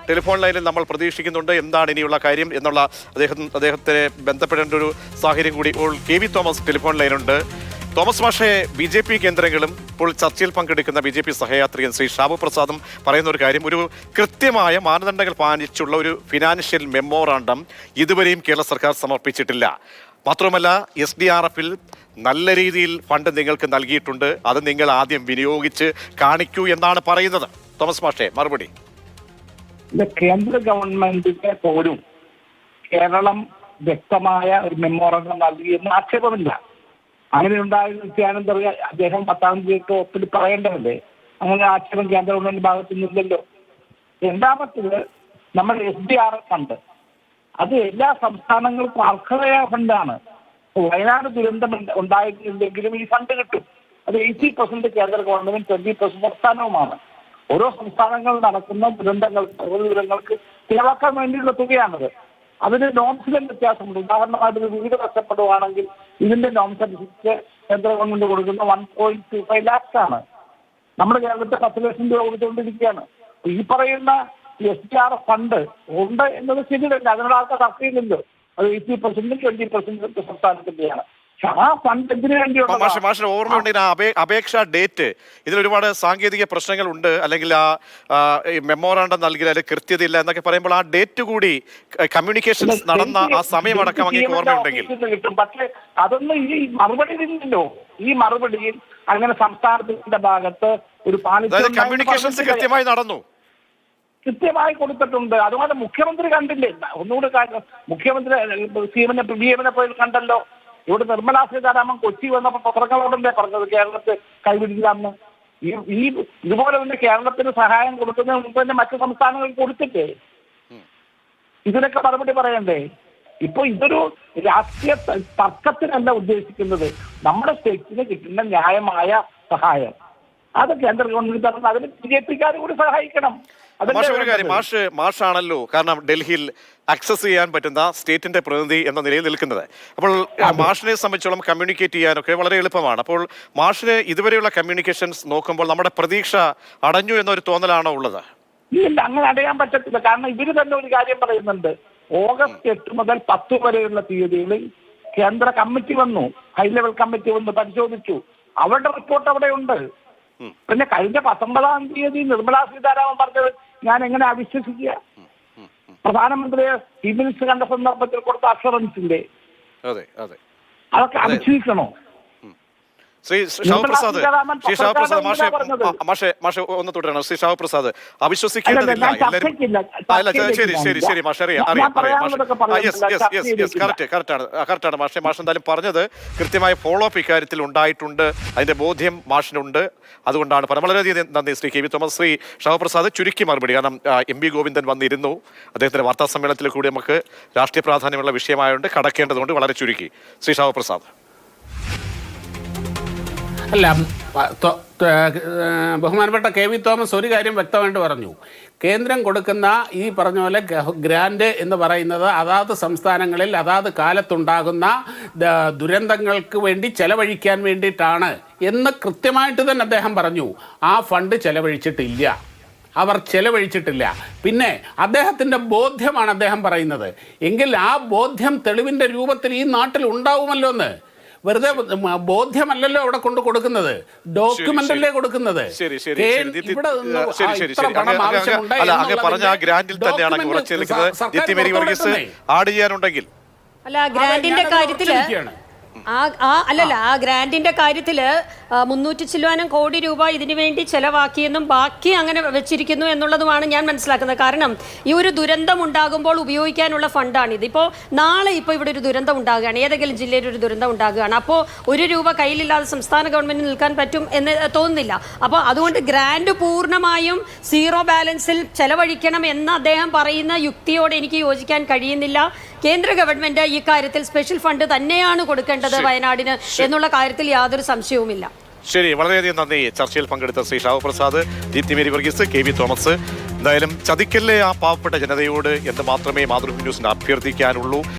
ടെലിഫോൺ ലൈനിൽ നമ്മൾ പ്രതീക്ഷിക്കുന്നുണ്ട്. എന്താണ് ഇനിയുള്ള കാര്യം എന്നുള്ള അദ്ദേഹം അദ്ദേഹത്തെ ബന്ധപ്പെടേണ്ട ഒരു സാഹചര്യം കൂടി. ഇപ്പോൾ കെ വി തോമസ് ടെലിഫോൺ ലൈനുണ്ട്. തോമസ് മാഷെ ബി ജെ പി കേന്ദ്രങ്ങളും ഇപ്പോൾ ചർച്ചയിൽ പങ്കെടുക്കുന്ന ബി ജെ പി സഹയാത്രികൻ ശ്രീ ഷാബു പ്രസാദും പറയുന്ന ഒരു കാര്യം ഒരു കൃത്യമായ മാനദണ്ഡങ്ങൾ പാലിച്ചുള്ള ഒരു ഫിനാൻഷ്യൽ മെമ്മോറാണ്ടം ഇതുവരെയും കേരള സർക്കാർ സമർപ്പിച്ചിട്ടില്ല. മാത്രമല്ല എസ് ഡി ആർ എഫിൽ നല്ല രീതിയിൽ ഫണ്ട് നിങ്ങൾക്ക് നൽകിയിട്ടുണ്ട്. അത് നിങ്ങൾ ആദ്യം വിനിയോഗിച്ച് കാണിക്കൂ എന്നാണ് പറയുന്നത്. തോമസ് മാഷെ മറുപടി. കേന്ദ്ര ഗവൺമെന്റിന്റെ പോലും കേരളം വ്യക്തമായ ഒരു മെമ്മോറണ്ടം നൽകിയെന്ന് ആക്ഷേപമില്ല. അങ്ങനെ ഉണ്ടായ നിത്യാനന്ദ റോയ് അദ്ദേഹം പത്താം തീയതി ഒപ്പിൽ പറയേണ്ടതല്ലേ അങ്ങനെ ആക്ഷേപം കേന്ദ്ര ഗവൺമെന്റ് ഭാഗത്തു നിന്നില്ലല്ലോ. രണ്ടാമത്തത് നമ്മൾ എസ് ഡി ആർ ഫണ്ട് അത് എല്ലാ സംസ്ഥാനങ്ങൾക്കും അർഹതയായ ഫണ്ടാണ് വയനാട് ദുരന്തം ഉണ്ടായിട്ടുണ്ടെങ്കിലും ഈ ഫണ്ട് കിട്ടും. അത് എയ്റ്റി പെർസെന്റ് കേന്ദ്ര ഗവൺമെന്റും ട്വന്റി പെർസെന്റ് സംസ്ഥാനവുമാണ്. ഓരോ സംസ്ഥാനങ്ങളിൽ നടക്കുന്ന ദുരന്തങ്ങൾക്ക് ഓരോ ദുരന്തങ്ങൾക്ക് ഇളക്കാൻ വേണ്ടിയുള്ള തുകയാണത്. അതിന് നോംസിലും വ്യത്യാസമുണ്ട്. ഉദാഹരണമായിട്ട് ഒരു വീട് നഷ്ടപ്പെടുവാണെങ്കിൽ ഇതിന്റെ നോംസ് അനുസരിച്ച് കേന്ദ്ര ഗവൺമെന്റ് കൊടുക്കുന്ന one point two five lakhs ആണ്. നമ്മുടെ കേരളത്തിൽ പത്ത് ലക്ഷം രൂപ കൊടുത്തുകൊണ്ടിരിക്കുകയാണ്. ഈ പറയുന്ന എസ് ടി ആർ ഫണ്ട് ഉണ്ട് എന്നത് ശരിയല്ല. അതിനുള്ള ആൾക്കാർ തർക്കമില്ലല്ലോ അത് എയ്റ്റി പെർസെന്റും ട്വന്റി പെർസെന്റും സംസ്ഥാനത്തിന്റെയാണ്. മാഷ ഓർമ്മയുണ്ടെങ്കിൽ അപേക്ഷാ ഡേറ്റ് ഇതിൽ ഒരുപാട് സാങ്കേതിക പ്രശ്നങ്ങൾ ഉണ്ട്. അല്ലെങ്കിൽ ആ മെമ്മോറാണ്ടം നൽകില്ല അല്ലെങ്കിൽ കൃത്യതയില്ല എന്നൊക്കെ പറയുമ്പോൾ ആ ഡേറ്റ് കൂടി കമ്മ്യൂണിക്കേഷൻസ് നടന്ന ആ സമയമടക്കം അങ്ങേക്ക് ഓർമ്മയുണ്ടെങ്കിൽ. പക്ഷേ അതൊന്നും ഈ മറുപടിയിലില്ലല്ലോ ഈ മറുപടിയിൽ അങ്ങനെ സംസ്ഥാനത്തിന്റെ ഭാഗത്ത് ഒരു കമ്മ്യൂണിക്കേഷൻസ് കൃത്യമായി നടന്നു. കൃത്യമായി കൊടുത്തിട്ടുണ്ട്. അതുകൊണ്ട് മുഖ്യമന്ത്രി കണ്ടില്ലേ? ഒന്നുകൂടി മുഖ്യമന്ത്രി സി എമ്മിനെ പി എമ്മിനെ പോയി കണ്ടല്ലോ. ഇവിടെ നിർമ്മലാ സീതാരാമൻ കൊച്ചി വന്നപ്പോ പത്രങ്ങളോടല്ലേ പറഞ്ഞത് കേരളത്തെ കൈവിടില്ലാന്ന് ഈ ഈ ഇതുപോലെ തന്നെ കേരളത്തിന് സഹായം കൊടുക്കുന്നതിന് മുമ്പ് തന്നെ മറ്റു സംസ്ഥാനങ്ങൾ കൊടുത്തിട്ടേ ഇതിനൊക്കെ മറുപടി പറയണ്ടേ? ഇപ്പൊ ഇതൊരു രാഷ്ട്രീയ തർക്കത്തിനല്ല ഉദ്ദേശിക്കുന്നത്. നമ്മുടെ സ്റ്റേറ്റിന് കിട്ടുന്ന ന്യായമായ സഹായം. അത് കേന്ദ്ര ഗവൺമെന്റ് തരണം അതിന് ബി ജെ പിക്കാർ കൂടി സഹായിക്കണം. മാഷ ഒരു കാര്യം? മാഷ് മാഷാണല്ലോ കാരണം ഡൽഹിയിൽ അക്സസ് ചെയ്യാൻ പറ്റുന്ന സ്റ്റേറ്റിന്റെ പ്രതിനിധി എന്ന നിലയിൽ നിൽക്കുന്നത്. അപ്പോൾ മാഷിനെ സംബന്ധിച്ചോളം കമ്മ്യൂണിക്കേറ്റ് ചെയ്യാനൊക്കെ വളരെ എളുപ്പമാണ്. അപ്പോൾ മാഷിന് ഇതുവരെയുള്ള കമ്മ്യൂണിക്കേഷൻസ് നോക്കുമ്പോൾ നമ്മുടെ പ്രതീക്ഷ അടഞ്ഞു എന്നൊരു തോന്നലാണോ ഉള്ളത്? ഇല്ല അങ്ങനെ അടയാൻ പറ്റത്തില്ല. കാരണം ഇവർ തന്നെ ഒരു കാര്യം പറയുന്നുണ്ട്. ഓഗസ്റ്റ് എട്ട് മുതൽ പത്ത് വരെയുള്ള തീയതികളിൽ കേന്ദ്ര കമ്മിറ്റി വന്നു. ഹൈ ലെവൽ കമ്മിറ്റി വന്ന് പരിശോധിച്ചു. അവരുടെ റിപ്പോർട്ട് അവിടെ ഉണ്ട് പിന്നെ കഴിഞ്ഞ പത്തൊമ്പതാം തീയതി നിർമ്മലാ സീതാരാമൻ പറഞ്ഞത് ഞാൻ എങ്ങനെ അവിശ്വസിക്കുക? പ്രധാനമന്ത്രി ചീഫ് മിനിസ്റ്റർ കണ്ട സന്ദർഭത്തിൽ കൊടുത്ത അഷറൻസിന്റെ അതെ അതെ. അതൊക്കെ അവിശ്വസിക്കണോ? ശ്രീ ശാവപ്രസാദ് ശ്രീ ശാവപ്രസാദ് മാഷെ മാഷെ മാഷെ ഒന്ന് തുടരണം. ശ്രീ ശാവപ്രസാദ് അവിശ്വസിക്കേണ്ടതില്ല. എല്ലാവരും അല്ല ശരി ശരി ശരി മാഷെ അറിയാം അറിയാം അറിയാം yes yes yes yes. Correct കറക്റ്റാണ് കറക്റ്റാണ് മാഷെ. മാഷ് എന്തായാലും പറഞ്ഞത് കൃത്യമായ ഫോളോ അപ്പ് ഇക്കാര്യത്തിൽ ഉണ്ടായിട്ടുണ്ട്. അതിന്റെ ബോധ്യം മാഷിനുണ്ട്. അതുകൊണ്ടാണ് പറഞ്ഞത്. വളരെയധികം നന്ദി Shri K V Thomas. Shri Shavu Prasad ചുരുക്കി മറുപടി. കാരണം എം വി ഗോവിന്ദൻ വന്നിരുന്നു. അദ്ദേഹത്തിന്റെ വാർത്താ സമ്മേളനത്തിൽ കൂടി നമുക്ക് രാഷ്ട്രീയ പ്രാധാന്യമുള്ള വിഷയമായതുകൊണ്ട് കടക്കേണ്ടതുകൊണ്ട് വളരെ ചുരുക്കി. ശ്രീ ഷാവപ്രസാദ് അല്ല ബഹുമാനപ്പെട്ട കെ വി തോമസ് ഒരു കാര്യം വ്യക്തമായിട്ട് പറഞ്ഞു. കേന്ദ്രം കൊടുക്കുന്ന ഈ പറഞ്ഞ പോലെ ഗ്രാൻഡ് എന്ന് പറയുന്നത് അതാത് സംസ്ഥാനങ്ങളിൽ അതാത് കാലത്തുണ്ടാകുന്ന ദുരന്തങ്ങൾക്ക് വേണ്ടി ചെലവഴിക്കാൻ വേണ്ടിയിട്ടാണ് എന്ന് കൃത്യമായിട്ട് തന്നെ അദ്ദേഹം പറഞ്ഞു. ആ ഫണ്ട് ചെലവഴിച്ചിട്ടില്ല. അവർ ചെലവഴിച്ചിട്ടില്ല. പിന്നെ അദ്ദേഹത്തിന്റെ ബോധ്യമാണ് അദ്ദേഹം പറയുന്നത്. എങ്കിൽ ആ ബോധ്യം തെളിവിന്റെ രൂപത്തിൽ ഈ നാട്ടിൽ ഉണ്ടാവുമല്ലോ എന്ന്. വെറുതെ ബോധ്യമല്ലല്ലോ അവിടെ കൊണ്ട് കൊടുക്കുന്നത്. ഡോക്യുമെന്റല്ലേ കൊടുക്കുന്നത്. ശരി ശരി ശരി. ഇവിടെ നിന്ന് ശരി ശരി ശരി. പണം അങ്ങ് അങ്ങ് ആവശ്യമുണ്ട് അല്ല അങ്ങ് എന്നുള്ളതിന്റെ പറഞ്ഞ ആ ഗ്രാൻഡിൽ തന്നെയാണ് ഉറച്ചു നിൽക്കുന്നത്. ആഡ് ചെയ്യാനുണ്ടെങ്കിൽ അല്ല ഗ്രാൻഡിന്റെ കാര്യത്തിൽ. ആ ആ അല്ലല്ല ആ ഗ്രാൻഡിന്റെ കാര്യത്തിൽ മുന്നൂറ്റി ചില്ലുവാനും കോടി രൂപ ഇതിനു വേണ്ടി ചെലവാക്കിയെന്നും ബാക്കി അങ്ങനെ വെച്ചിരിക്കുന്നു എന്നുള്ളതുമാണ് ഞാൻ മനസ്സിലാക്കുന്നത്. കാരണം ഈ ഒരു ദുരന്തം ഉണ്ടാകുമ്പോൾ ഉപയോഗിക്കാനുള്ള ഫണ്ടാണ് ഇത്. ഇപ്പോൾ നാളെ ഇപ്പോൾ ഇവിടെ ഒരു ദുരന്തം ഉണ്ടാകുകയാണ്. ഏതെങ്കിലും ജില്ലയിൽ ഒരു ദുരന്തം ഉണ്ടാകുകയാണ്. അപ്പോൾ ഒരു രൂപ കയ്യിലില്ലാതെ സംസ്ഥാന ഗവൺമെന്റ് നിൽക്കാൻ പറ്റും എന്ന് തോന്നുന്നില്ല. അപ്പോൾ അതുകൊണ്ട് ഗ്രാൻഡ് പൂർണമായും സീറോ ബാലൻസിൽ ചെലവഴിക്കണം എന്ന് അദ്ദേഹം പറയുന്ന യുക്തിയോട് എനിക്ക് യോജിക്കാൻ കഴിയുന്നില്ല. കേന്ദ്ര ഗവൺമെന്റ് ഈ കാര്യത്തിൽ സ്പെഷ്യൽ ഫണ്ട് തന്നെയാണ് കൊടുക്കേണ്ടത് വയനാടിന് എന്നുള്ള കാര്യത്തിൽ യാതൊരു സംശയവുമില്ല. ശരി വളരെയധികം നന്ദി. ചർച്ചയിൽ പങ്കെടുത്ത Shri Shao Prasad Deepthi Mary Varghese K V Thomas. എന്തായാലും ചതിക്കല്ലേ ആ പാവപ്പെട്ട ജനതയോട് എന്ന് മാത്രമേ മാതൃഭൂമി ന്യൂസിന് അഭ്യർത്ഥിക്കാനുള്ളൂ.